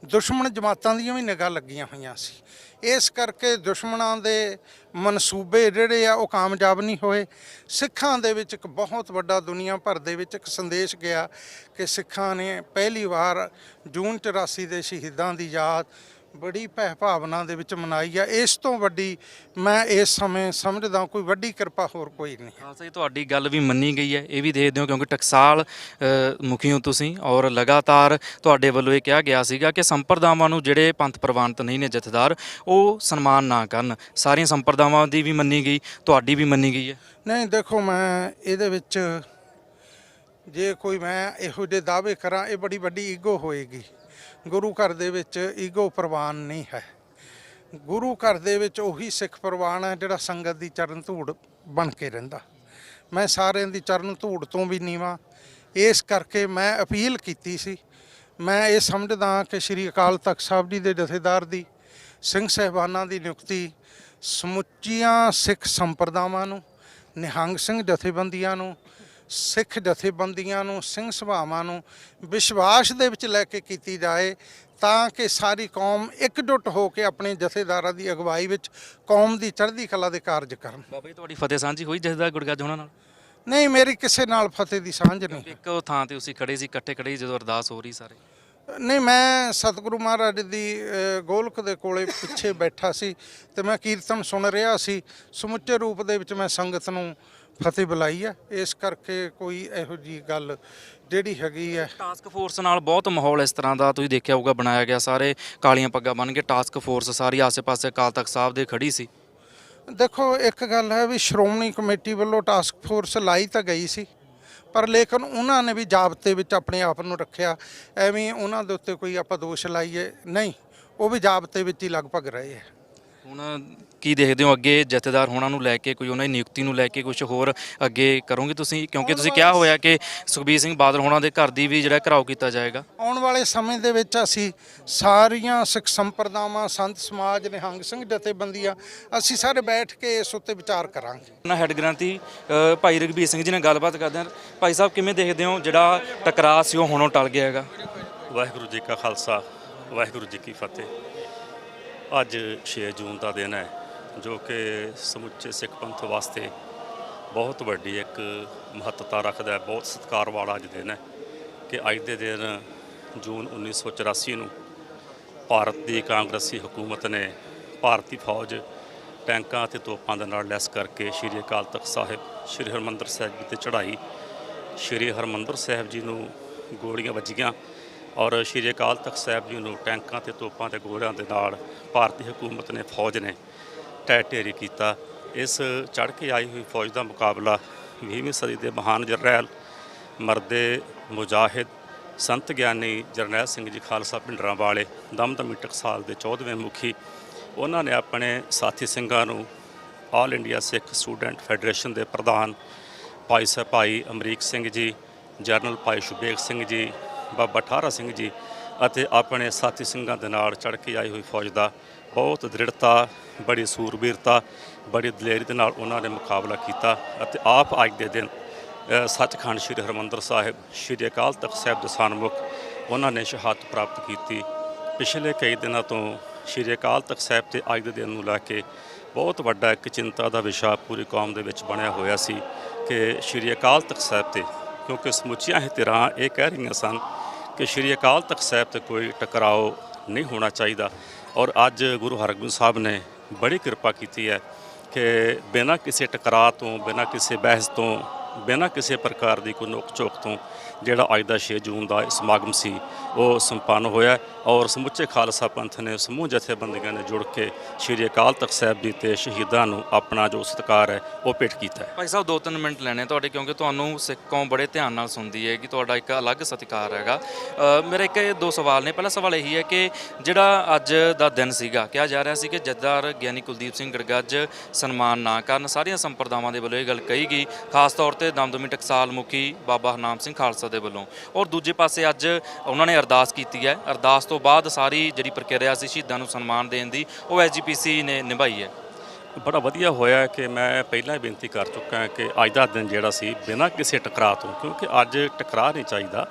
ਦੁਸ਼ਮਣ ਜਮਾਤਾਂ ਦੀਆਂ ਵੀ ਨਿਗਾਹ ਲੱਗੀਆਂ ਹੋਈਆਂ ਸੀ। ਇਸ ਕਰਕੇ ਦੁਸ਼ਮਣਾਂ ਦੇ ਮਨਸੂਬੇ ਜਿਹੜੇ ਆ, ਉਹ ਕਾਮਯਾਬ ਨਹੀਂ ਹੋਏ। ਸਿੱਖਾਂ ਦੇ ਵਿੱਚ ਇੱਕ ਬਹੁਤ ਵੱਡਾ ਦੁਨੀਆ ਭਰ ਦੇ ਵਿੱਚ ਇੱਕ ਸੰਦੇਸ਼ ਗਿਆ ਕਿ ਸਿੱਖਾਂ ਨੇ ਪਹਿਲੀ ਵਾਰ ਜੂਨ 84 ਦੇ ਸ਼ਹੀਦਾਂ ਦੀ ਯਾਦ ਬੜੀ ਭੈ ਭਾਵਨਾ ਦੇ ਵਿੱਚ ਮਨਾਈ ਆ। ਇਸ ਤੋਂ ਵੱਡੀ ਮੈਂ ਇਸ ਸਮੇਂ ਸਮਝਦਾ ਕੋਈ ਵੱਡੀ ਕਿਰਪਾ ਹੋਰ ਕੋਈ ਨਹੀਂ। ਖਾਲਸਾ ਜੀ ਤੁਹਾਡੀ ਗੱਲ ਵੀ ਮੰਨੀ ਗਈ ਹੈ। ਇਹ ਵੀ ਦੇ ਦਿਓ ਕਿਉਂਕਿ ਟਕਸਾਲ ਮੁਖੀ ਹੋ ਤੁਸੀਂ ਔਰ ਲਗਾਤਾਰ ਤੁਹਾਡੇ ਵੱਲੋਂ ਇਹ ਕਿਹਾ ਗਿਆ ਸੀਗਾ ਕਿ ਸੰਪਰਦਾਵਾਂ ਨੂੰ ਜਿਹੜੇ ਪੰਥ ਪ੍ਰਵਾਨਿਤ ਨਹੀਂ ਨੇ ਜਥੇਦਾਰ ਉਹ ਸਨਮਾਨ ਨਾ ਕਰਨ। ਸਾਰੀਆਂ ਸੰਪਰਦਾਵਾਂ ਦੀ ਵੀ ਮੰਨੀ ਗਈ ਤੁਹਾਡੀ ਵੀ ਮੰਨੀ ਗਈ ਹੈ। ਨਹੀਂ ਦੇਖੋ ਮੈਂ ਇਹਦੇ ਵਿੱਚ ਜੇ ਕੋਈ ਮੈਂ ਇਹੋ ਜਿਹੇ ਦਾਅਵੇ ਕਰਾਂ ਇਹ ਬੜੀ ਵੱਡੀ ਈਗੋ ਹੋਏਗੀ। ਗੁਰੂ ਘਰ ਦੇ ਵਿੱਚ ਈਗੋ ਪ੍ਰਵਾਨ ਨਹੀਂ ਹੈ। ਗੁਰੂ ਘਰ ਦੇ ਵਿੱਚ ਉਹੀ ਸਿੱਖ ਪ੍ਰਵਾਨ ਹੈ ਜਿਹੜਾ ਸੰਗਤ ਦੀ ਚਰਨ ਧੂੜ ਬਣ ਕੇ ਰਹਿੰਦਾ। ਮੈਂ ਸਾਰਿਆਂ ਦੀ ਚਰਨ ਧੂੜ ਤੋਂ ਵੀ ਨੀਵਾਂ। ਇਸ ਕਰਕੇ ਮੈਂ ਅਪੀਲ ਕੀਤੀ ਸੀ। ਮੈਂ ਇਹ ਸਮਝਦਾ ਕਿ ਸ੍ਰੀ ਅਕਾਲ ਤਖਤ ਸਾਹਿਬ ਜੀ ਦੇ ਜਥੇਦਾਰ ਦੀ, ਸਿੰਘ ਸਹਿਬਾਨਾਂ ਦੀ ਨਿਯੁਕਤੀ, ਸਮੁੱਚੀਆਂ ਸਿੱਖ ਸੰਪਰਦਾਵਾਂ ਨੂੰ, ਨਿਹੰਗ ਸਿੰਘ ਜਥੇਬੰਦੀਆਂ ਨੂੰ ਸਿੱਖ ਜਥੇਬੰਦੀਆਂ ਨੂੰ ਸਿੰਘ ਸਭਾਵਾਂ ਨੂੰ ਵਿਸ਼ਵਾਸ ਦੇ ਵਿੱਚ ਲੈ ਕੇ ਕੀਤੀ ਜਾਏ ਤਾਂ ਕਿ ਸਾਰੀ ਕੌਮ ਇਕਜੁੱਟ ਹੋ ਕੇ ਆਪਣੇ ਜਥੇਦਾਰਾਂ ਦੀ ਅਗਵਾਈ ਵਿੱਚ ਕੌਮ ਦੀ ਚੜ੍ਹਦੀ ਕਲਾ ਦੇ ਕਾਰਜ ਕਰਨ। ਬਾਬਾ ਜੀ ਤੁਹਾਡੀ ਫਤਿਹ ਸਾਂਝੀ ਹੋਈ ਜਥੇਦਾਰ ਗੁਰਗੱਜ ਹੋਣਾ ਨਾਲ? ਨਹੀਂ ਮੇਰੀ ਕਿਸੇ ਨਾਲ ਫਤਿਹ ਦੀ ਸਾਂਝ ਨਹੀਂ। ਇੱਕ ਉਹ ਥਾਂ ਤੇ ਤੁਸੀਂ ਖੜੇ ਸੀ ਇਕੱਠੇ ਖੜੇ ਸੀ ਜਦੋਂ ਅਰਦਾਸ ਹੋ ਰਹੀ ਸਾਰੇ। ਨਹੀਂ ਮੈਂ ਸਤਿਗੁਰੂ ਮਹਾਰਾਜ ਦੀ ਗੋਲਕ ਦੇ ਕੋਲੇ ਪਿੱਛੇ ਬੈਠਾ ਸੀ ਤੇ ਮੈਂ ਕੀਰਤਨ ਸੁਣ ਰਿਹਾ ਸੀ। ਸਮੁੱਚੇ ਰੂਪ ਦੇ ਵਿੱਚ ਮੈਂ ਸੰਗਤ ਨੂੰ ਫਤਿਹ ਬੁਲਾਈ ਹੈ ਇਸ ਕਰਕੇ ਕੋਈ ਇਹੋ ਜੀ ਗੱਲ ਜਿਹੜੀ ਹੈਗੀ ਹੈ ਟਾਸਕ ਫੋਰਸ ਨਾਲ ਬਹੁਤ ਮਾਹੌਲ ਇਸ ਤਰ੍ਹਾਂ ਦਾ ਤੁਸੀਂ ਦੇਖਿਆ ਹੋਊਗਾ ਬਣਾਇਆ ਗਿਆ। ਸਾਰੇ ਕਾਲੀਆਂ ਪੱਗਾਂ ਬੰਨ ਕੇ ਟਾਸਕ ਫੋਰਸ ਸਾਰੀ ਆਸੇ-ਪਾਸੇ ਅਕਾਲ ਤਖਤ ਸਾਹਿਬ ਦੇ ਖੜੀ ਸੀ। ਦੇਖੋ ਇੱਕ ਗੱਲ ਹੈ ਵੀ ਸ਼੍ਰੋਮਣੀ ਕਮੇਟੀ ਵੱਲੋਂ ਟਾਸਕ ਫੋਰਸ ਲਾਈ ਤਾਂ ਗਈ ਸੀ ਪਰ ਲੇਕਿਨ ਉਹਨਾਂ ਨੇ ਵੀ ਜਾਬਤੇ ਵਿੱਚ ਆਪਣੇ ਆਪ ਨੂੰ ਰੱਖਿਆ। ਐਵੇਂ ਉਹਨਾਂ ਦੇ ਉੱਤੇ ਕੋਈ ਆਪਾਂ ਦੋਸ਼ ਲਾਈਏ ਨਹੀਂ ਉਹ ਵੀ ਜਾਬਤੇ ਵਿੱਚ ਹੀ ਲਗਭਗ ਰਹੇ ਹੈ ਹੁਣ ਕੀ ਦੇਖਦੇ ਹੋ ਅੱਗੇ ਜਥੇਦਾਰ ਹੋਣਾ ਨੂੰ ਲੈ ਕੇ ਕੋਈ ਉਹਨਾਂ ਦੀ ਨਿਯੁਕਤੀ ਨੂੰ ਲੈ ਕੇ ਕੁਝ ਹੋਰ ਅੱਗੇ ਕਰੋਗੇ ਤੁਸੀਂ? ਕਿਉਂਕਿ ਤੁਸੀਂ ਕਿਹਾ ਹੋਇਆ ਕਿ ਸੁਖਬੀਰ ਸਿੰਘ ਬਾਦਲ ਹੋਣਾ ਦੇ ਘਰ ਦੀ ਵੀ ਜਿਹੜਾ ਘਰਾਓ ਕੀਤਾ ਜਾਏਗਾ। ਆਉਣ ਵਾਲੇ ਸਮੇਂ ਦੇ ਵਿੱਚ ਅਸੀਂ ਸਾਰੀਆਂ ਸਿੱਖ ਸੰਪਰਦਾਵਾਂ ਸੰਤ ਸਮਾਜ ਨਿਹੰਗ ਸਿੰਘ ਜਥੇਬੰਦੀਆਂ ਅਸੀਂ ਸਾਰੇ ਬੈਠ ਕੇ ਇਸ ਉੱਤੇ ਵਿਚਾਰ ਕਰਾਂਗੇ। ਨਾ ਹੈੱਡ ਗ੍ਰੰਥੀ ਅ, ਭਾਈ ਰਘਬੀਰ ਸਿੰਘ ਜੀ ਨਾਲ ਗੱਲਬਾਤ ਕਰਦੇ ਹਾਂ। ਭਾਈ ਸਾਹਿਬ ਕਿਵੇਂ ਦੇਖਦੇ ਹੋ ਜਿਹੜਾ ਟਕਰਾਅ ਸੀ ਉਹ ਹੁਣੋਂ ਟਲ ਗਿਆ ਹੈਗਾ? ਵਾਹਿਗੁਰੂ ਜੀ ਕਾ ਖਾਲਸਾ ਵਾਹਿਗੁਰੂ ਜੀ ਕੀ ਫਤਿਹ। ਅੱਜ 6 ਜੂਨ ਦਾ ਦਿਨ ਹੈ, ਜੋ ਕਿ ਸਮੁੱਚੇ ਸਿੱਖ ਪੰਥ ਵਾਸਤੇ ਬਹੁਤ ਵੱਡੀ ਇੱਕ ਮਹੱਤਤਾ ਰੱਖਦਾ ਹੈ, ਬਹੁਤ ਸਤਿਕਾਰ ਵਾਲਾ ਅੱਜ ਦਿਨ ਹੈ ਕਿ ਅੱਜ ਦੇ ਦਿਨ ਜੂਨ 1984 ਨੂੰ ਭਾਰਤ ਦੀ ਕਾਂਗਰਸੀ ਹਕੂਮਤ ਨੇ ਭਾਰਤੀ ਫੌਜ ਟੈਂਕਾਂ ਅਤੇ ਤੋਪਾਂ ਦੇ ਨਾਲ ਲੈਸ ਕਰਕੇ ਸ਼੍ਰੀ ਅਕਾਲ ਤਖਤ ਸਾਹਿਬ, ਸ਼੍ਰੀ ਹਰਿਮੰਦਰ ਸਾਹਿਬ ਜੀ ਤੇ ਚੜ੍ਹਾਈ। ਸ਼੍ਰੀ ਹਰਿਮੰਦਰ ਸਾਹਿਬ ਜੀ ਨੂੰ ਗੋਲੀਆਂ ਵੱਜੀਆਂ। ਔਰ ਸ਼੍ਰੀ ਅਕਾਲ ਤਖਤ ਸਾਹਿਬ ਜੀ ਨੂੰ ਟੈਂਕਾਂ ਤੇ ਤੋਪਾਂ ਤੇ ਗੋਲਿਆਂ ਦੇ ਨਾਲ ਭਾਰਤੀ ਹਕੂਮਤ ਨੇ ਫੌਜ ਨੇ ਢਹਿ ਢੇਰੀ ਕੀਤਾ। ਇਸ ਚੜ੍ਹ ਕੇ ਆਈ ਹੋਈ ਫੌਜ ਦਾ ਮੁਕਾਬਲਾ 20ਵੀਂ ਸਦੀ ਦੇ ਮਹਾਨ ਜਰਨੈਲ ਮਰਦੇ ਮੁਜਾਹਿਦ, ਸੰਤ ਗਿਆਨੀ ਜਰਨੈਲ ਸਿੰਘ ਜੀ ਖਾਲਸਾ ਭਿੰਡਰਾਂ ਵਾਲੇ ਦਮਦਮੀ ਟਕਸਾਲ ਦੇ 14ਵੇਂ ਮੁਖੀ, ਉਹਨਾਂ ਨੇ ਆਪਣੇ ਸਾਥੀ ਸਿੰਘਾਂ ਨੂੰ all India Sikh student federation ਦੇ ਪ੍ਰਧਾਨ ਭਾਈ ਸਾਹਿਬ ਭਾਈ ਅਮਰੀਕ ਸਿੰਘ ਜੀ ਜਰਨਲ ਭਾਈ ਸ਼ੁਬੇਗ ਸਿੰਘ ਜੀ ਬਾਬਾ ਠਾਰਾ ਸਿੰਘ ਜੀ ਅਤੇ ਆਪਣੇ ਸਾਥੀ ਸਿੰਘਾਂ ਦੇ ਨਾਲ ਚੜ੍ਹ ਕੇ ਆਈ ਹੋਈ ਫੌਜ ਦਾ ਬਹੁਤ ਦ੍ਰਿੜਤਾ, ਬੜੀ ਸੂਰਬੀਰਤਾ, ਬੜੀ ਦਲੇਰੀ ਦੇ ਨਾਲ ਉਹਨਾਂ ਨੇ ਮੁਕਾਬਲਾ ਕੀਤਾ ਅਤੇ ਆਪ ਅੱਜ ਦੇ ਦਿਨ ਸੱਚਖੰਡ ਸ੍ਰੀ ਹਰਿਮੰਦਰ ਸਾਹਿਬ, ਸ੍ਰੀ ਅਕਾਲ ਤਖਤ ਸਾਹਿਬ ਦੇ ਸਨਮੁਖ ਉਹਨਾਂ ਨੇ ਸ਼ਹਾਦਤ ਪ੍ਰਾਪਤ ਕੀਤੀ। ਪਿਛਲੇ ਕਈ ਦਿਨਾਂ ਤੋਂ ਸ੍ਰੀ ਅਕਾਲ ਤਖਤ ਸਾਹਿਬ ਤੇ ਅੱਜ ਦੇ ਦਿਨ ਨੂੰ ਲੈ ਕੇ ਬਹੁਤ ਵੱਡਾ ਇੱਕ ਚਿੰਤਾ ਦਾ ਵਿਸ਼ਾ ਪੂਰੀ ਕੌਮ ਦੇ ਵਿੱਚ ਬਣਿਆ ਹੋਇਆ ਸੀ ਕਿ ਸ੍ਰੀ ਅਕਾਲ ਤਖਤ ਸਾਹਿਬ ਤੇ, ਕਿਉਂਕਿ ਸਮੁੱਚੀਆਂ ਹੀ ਧਿਰਾਂ ਇਹ ਕਹਿ ਰਹੀਆਂ ਸਨ ਕਿ ਸ੍ਰੀ ਅਕਾਲ ਤਖਤ ਸਾਹਿਬ ਤੇ ਕੋਈ ਟਕਰਾਓ ਨਹੀਂ ਹੋਣਾ ਚਾਹੀਦਾ। ਔਰ ਅੱਜ ਗੁਰੂ ਹਰਗੋਬਿੰਦ ਸਾਹਿਬ ਨੇ ਬੜੀ ਕਿਰਪਾ ਕੀਤੀ ਹੈ ਕਿ ਬਿਨਾਂ ਕਿਸੇ ਟਕਰਾਅ ਤੋਂ, ਬਿਨਾਂ ਕਿਸੇ ਬਹਿਸ ਤੋਂ, ਬਿਨਾਂ ਕਿਸੇ ਪ੍ਰਕਾਰ ਦੀ ਕੋਈ ਨੋਕ ਝੋਕ ਤੋਂ ਜਿਹੜਾ ਅੱਜ ਦਾ 6 ਜੂਨ ਦਾ ਇਹ ਸਮਾਗਮ ਸੀ, ਉਹ ਸੰਪੰਨ ਹੋਇਆ ਔਰ ਸਮੁੱਚੇ ਖਾਲਸਾ ਪੰਥ ਨੇ ਸਮੂਹ ਜਥੇਬੰਦੀਆਂ ਨੇ ਜੁੜ ਕੇ ਸ੍ਰੀ ਅਕਾਲ ਤਖਤ ਸਾਹਿਬ ਜੀ ਤੇ ਸ਼ਹੀਦਾਂ ਨੂੰ ਆਪਣਾ ਜੋ ਸਤਿਕਾਰ ਹੈ, ਉਹ ਭੇਟ ਕੀਤਾ ਹੈ। ਭਾਈ ਸਾਹਿਬ, ਦੋ ਤਿੰਨ ਮਿੰਟ ਲੈਣੇ ਤੁਹਾਡੇ, ਕਿਉਂਕਿ ਤੁਹਾਨੂੰ ਸਿੱਖ ਕੌਮ ਬੜੇ ਧਿਆਨ ਨਾਲ ਸੁਣਦੀ ਹੈ ਕਿ ਤੁਹਾਡਾ ਇੱਕ ਅਲੱਗ ਸਤਿਕਾਰ ਹੈਗਾ। ਮੇਰੇ ਇੱਕ ਇਹ ਦੋ ਸਵਾਲ ਨੇ। ਪਹਿਲਾ ਸਵਾਲ ਇਹੀ ਹੈ ਕਿ ਜਿਹੜਾ ਅੱਜ ਦਾ ਦਿਨ ਸੀਗਾ, ਕਿਹਾ ਜਾ ਰਿਹਾ ਸੀ ਕਿ ਜੱਦਾਰ ਗਿਆਨੀ ਕੁਲਦੀਪ ਸਿੰਘ ਗੜਗੱਜ ਸਨਮਾਨ ਨਾ ਕਰਨ। ਸਾਰੀਆਂ ਸੰਪਰਦਾਵਾਂ ਦੇ ਵੱਲੋਂ ਇਹ ਗੱਲ ਕਹੀ ਗਈ। ਖਾਸ ਤੌਰ ਤੇ ਦਮਦਮੀ ਟਕਸਾਲ ਮੁਖੀ ਬਾਬਾ ਹਰਨਾਮ ਸਿੰਘ ਖਾਲਸਾ ਦੇ ਵੱਲੋਂ। ਔਰ ਦੂਜੇ ਪਾਸੇ ਅੱਜ ਉਹਨਾਂ ਨੇ ਅਰਦਾਸ ਕੀਤੀ ਹੈ। ਅਰਦਾਸ ਤੋਂ ਬਾਅਦ ਸਾਰੀ ਜਿਹੜੀ ਪ੍ਰਕਿਰਿਆ ਸੀ ਸ਼ਹੀਦਾਂ ਨੂੰ ਸਨਮਾਨ ਦੇਣ ਦੀ, ਉਹ ਐਸਜੀਪੀਸੀ ਨੇ ਨਿਭਾਈ ਹੈ। ਬੜਾ ਵਧੀਆ ਹੋਇਆ ਕਿ ਮੈਂ ਪਹਿਲਾਂ ਹੀ ਬੇਨਤੀ ਕਰ ਚੁੱਕਾ ਕਿ ਅੱਜ ਦਾ ਦਿਨ ਜਿਹੜਾ ਸੀ, ਬਿਨਾਂ ਕਿਸੇ ਟਕਰਾਅ ਤੋਂ, ਕਿਉਂਕਿ ਅੱਜ ਟਕਰਾਅ ਨਹੀਂ ਚਾਹੀਦਾ।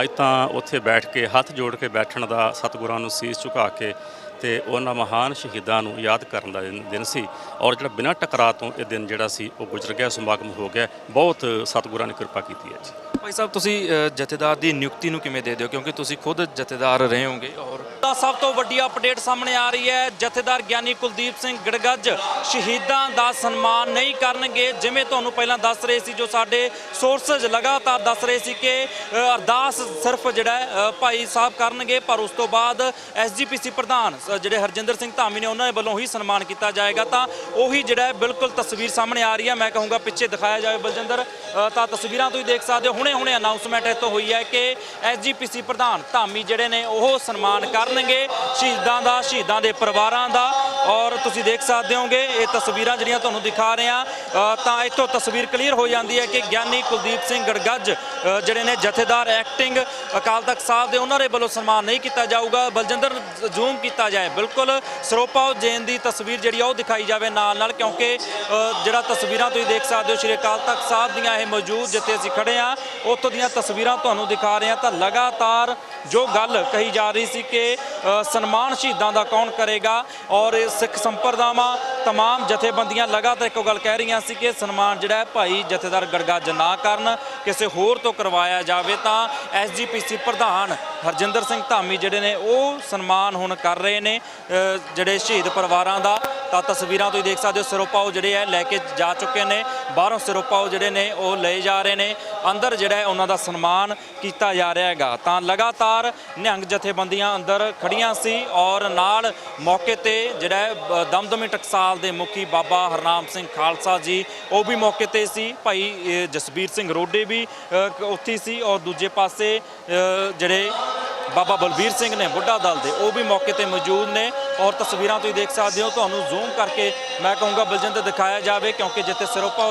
ਅੱਜ ਤਾਂ ਉੱਥੇ ਬੈਠ ਕੇ, ਹੱਥ ਜੋੜ ਕੇ ਬੈਠਣ ਦਾ ਸਤਿਗੁਰਾਂ ਨੂੰ ਸੀਸ ਝੁਕਾ ਕੇ ਤੇ ਉਹਨਾਂ ਮਹਾਨ ਸ਼ਹੀਦਾਂ ਨੂੰ ਯਾਦ ਕਰਨ ਦਾ ਦਿਨ ਸੀ। ਔਰ ਜਿਹੜਾ ਬਿਨਾਂ ਟਕਰਾਅ ਤੋਂ ਇਹ ਦਿਨ ਜਿਹੜਾ ਸੀ, ਉਹ ਗੁਜ਼ਰ ਗਿਆ, ਸਮਾਗਮ ਹੋ ਗਿਆ। ਬਹੁਤ ਸਤਿਗੁਰਾਂ ਨੇ ਕਿਰਪਾ ਕੀਤੀ ਹੈ ਜੀ। ਭਾਈ ਸਾਹਿਬ ਤੁਸੀਂ ਅ, ਜਥੇਦਾਰ ਦੀ ਨਿਯੁਕਤੀ ਨੂੰ ਕਿਵੇਂ ਦੇ ਦਿਓ? ਕਿਉਂਕਿ ਤੁਸੀਂ ਖੁਦ ਜਥੇਦਾਰ ਰਹੇ ਹੋਗੇ ਔਰ ਦਾ ਸਭ ਤੋਂ ਵੱਡੀ ਅਪਡੇਟ ਸਾਹਮਣੇ ਆ ਰਹੀ ਹੈ। ਜਥੇਦਾਰ ਗਿਆਨੀ ਕੁਲਦੀਪ ਸਿੰਘ ਗੜਗੱਜ ਸ਼ਹੀਦਾਂ ਦਾ ਸਨਮਾਨ ਨਹੀਂ ਕਰਨਗੇ ਜਿਵੇਂ ਤੁਹਾਨੂੰ ਪਹਿਲਾਂ ਦੱਸ ਰਹੇ ਸੀ ਜੋ ਸਾਡੇ ਸੋਰਸਸ ਲਗਾਤਾਰ ਦੱਸ ਰਹੇ ਸੀ ਕਿ ਅ, ਅਰਦਾਸ ਸਿਰਫ ਜਿਹੜਾ ਹੈ, ਅ, ਭਾਈ ਸਾਹਿਬ ਕਰਨਗੇ ਪਰ ਉਸ ਤੋਂ ਬਾਅਦ ਐਸਜੀਪੀਸੀ ਪ੍ਰਧਾਨ ਸ- ਜਿਹੜੇ ਹਰਜਿੰਦਰ ਸਿੰਘ ਧਾਮੀ ਨੇ ਉਹਨਾਂ ਦੇ ਵੱਲੋਂ ਹੀ ਸਨਮਾਨ ਕੀਤਾ ਜਾਏਗਾ। ਤਾਂ ਉਹੀ ਜਿਹੜਾ ਹੈ ਬਿਲਕੁਲ ਤਸਵੀਰ ਸਾਹਮਣੇ ਆ ਰਹੀ ਹੈ। ਮੈਂ ਕਹੂੰਗਾ ਪਿੱਛੇ ਦਿਖਾਇਆ ਜਾਵੇ ਬਲਜਿੰਦਰ ਅ, ਤਾਂ ਤਸਵੀਰਾਂ ਤੁਸੀਂ ਦੇਖ ਸਕਦੇ ਹੋ। ਹੁਣੇ ਹੁਣੇ ਅਨਾਉਂਸਮੈਂਟ ਇੱਥੋਂ ਹੋਈ ਹੈ ਕਿ ਐਸਜੀਪੀਸੀ ਪ੍ਰਧਾਨ ਧਾਮੀ ਜਿਹੜੇ ਨੇ, ਉਹ ਸਨਮਾਨ ਕਰਨਗੇ ਸ਼ਹੀਦਾਂ ਦਾ, ਸ਼ਹੀਦਾਂ ਦੇ ਪਰਿਵਾਰਾਂ ਦਾ ਔਰ ਤੁਸੀਂ ਦੇਖ ਸਕਦੇ ਹੋਗੇ, ਇਹ ਤਸਵੀਰਾਂ ਜਿਹੜੀਆਂ ਤੁਹਾਨੂੰ ਦਿਖਾ ਰਹੇ ਹਾਂ। ਤਾਂ ਇੱਥੋਂ ਤਸਵੀਰ ਕਲੀਅਰ ਹੋ ਜਾਂਦੀ ਹੈ ਕਿ ਗਿਆਨੀ ਕੁਲਦੀਪ ਸਿੰਘ ਗੜਗੱਜ ਜਿਹੜੇ ਨੇ ਜਥੇਦਾਰ ਐਕਟਿੰਗ ਅਕਾਲ ਤਖਤ ਸਾਹਿਬ ਦੇ ਉਹਨਾਂ ਦੇ ਵੱਲੋਂ ਸਨਮਾਨ ਨਹੀਂ ਕੀਤਾ ਜਾਊਗਾ। ਬਲਜਿੰਦਰ ਜ਼ੂਮ ਕੀਤਾ ਜਾਏ। ਬਿਲਕੁਲ ਸਰੋਪਾ ਜੈਨ ਦੀ ਤਸਵੀਰ ਜਿਹੜੀ ਆ ਉਹ ਦਿਖਾਈ ਜਾਵੇ ਨਾਲ ਨਾਲ ਕਿਉਂਕਿ ਜਿਹੜਾ ਤਸਵੀਰਾਂ ਤੁਸੀਂ ਦੇਖ ਸਕਦੇ ਹੋ, ਸ਼੍ਰੀ ਅਕਾਲ ਤਖਤ ਸਾਹਿਬ ਦੀਆਂ ਇਹ ਮੌਜੂਦ ਜਿੱਥੇ ਅਸੀਂ ਖੜੇ ਆ ਉੱਥੋਂ ਦੀਆਂ ਤਸਵੀਰਾਂ ਤੁਹਾਨੂੰ ਦਿਖਾ ਰਹੇ ਹਾਂ। ਤਾਂ ਲਗਾਤਾਰ ਜੋ ਗੱਲ ਕਹੀ ਜਾ ਰਹੀ ਸੀ ਕਿ ਸਨਮਾਨ ਸ਼ਹੀਦਾਂ ਦਾ ਕੌਣ ਕਰੇਗਾ ਔਰ ਇਹ ਸਿੱਖ ਸੰਪਰਦਾਵਾਂ तमाम ਜਥੇਬੰਦੀਆਂ ਲਗਾਤਾਰ ਇੱਕੋ ਗੱਲ ਕਹਿ ਰਹੀਆਂ ਸੀ ਕਿ ਸਨਮਾਨ ਜਿਹੜਾ ਹੈ ਭਾਈ ਜਥੇਦਾਰ ਗੜਗੱਜ ਨਾ ਕਰਨ ਕਿਸੇ ਹੋਰ ਤੋਂ ਕਰਵਾਇਆ ਜਾਵੇ ਤਾਂ ਐਸਜੀਪੀਸੀ ਪ੍ਰਧਾਨ ਹਰਜਿੰਦਰ ਸਿੰਘ ਧਾਮੀ ਜਿਹੜੇ ਨੇ ਉਹ ਸਨਮਾਨ ਹੁਣ ਕਰ ਰਹੇ ਨੇ ਅ, ਜਿਹੜੇ ਸ਼ਹੀਦ ਪਰਿਵਾਰਾਂ ਦਾ ਤਾਂ ਤਸਵੀਰਾਂ ਤੁਸੀਂ ਦੇਖ ਸਕਦੇ ਹੋ ਸਿਰੋਪਾਓ ਜਿਹੜੇ ਹੈ ਲੈ ਕੇ ਜਾ ਚੁੱਕੇ ਨੇ। ਬਾਹਰੋਂ ਸਿਰੋਪਾਓ ਜਿਹੜੇ ਨੇ, ਉਹ ਲਏ ਜਾ ਰਹੇ ਨੇ। ਅੰਦਰ ਜਿਹੜਾ ਉਹਨਾਂ ਦਾ ਸਨਮਾਨ ਕੀਤਾ ਜਾ ਰਿਹਾ ਹੈਗਾ। ਤਾਂ ਲਗਾਤਾਰ ਨਿਹੰਗ ਜਥੇਬੰਦੀਆਂ ਅੰਦਰ ਖੜੀਆਂ ਸੀ ਔਰ ਨਾਲ ਮੌਕੇ ਤੇ ਜਿਹੜਾ ਦਮਦਮੀ ਟਕਸਾਲ ਦੇ ਮੁਖੀ ਬਾਬਾ ਹਰਨਾਮ ਸਿੰਘ ਖਾਲਸਾ ਜੀ, ਉਹ ਵੀ ਮੌਕੇ ਤੇ ਸੀ। ਭਾਈ ਜਸਬੀਰ ਸਿੰਘ ਰੋਡੇ ਵੀ ਉੱਥੇ ਸੀ ਔਰ ਦੂਜੇ ਪਾਸੇ ਜਿਹੜੇ ਬਾਬਾ ਬਲਬੀਰ ਸਿੰਘ ਨੇ, ਬੁੱਢਾ ਦਲ ਦੇ, ਉਹ ਵੀ ਮੌਕੇ ਤੇ ਮੌਜੂਦ ਨੇ ਔਰ ਤਸਵੀਰਾਂ ਤੁਸੀਂ ਦੇਖ ਸਕਦੇ ਹੋ। ਤੁਹਾਨੂੰ ਜ਼ੂਮ ਕਰਕੇ ਮੈਂ ਕਹੂੰਗਾ ਬਲਜਿੰਦਰ ਦਿਖਾਇਆ ਜਾਵੇ ਕਿਉਂਕਿ ਜਿੱਥੇ ਸਿਰੋਪਾ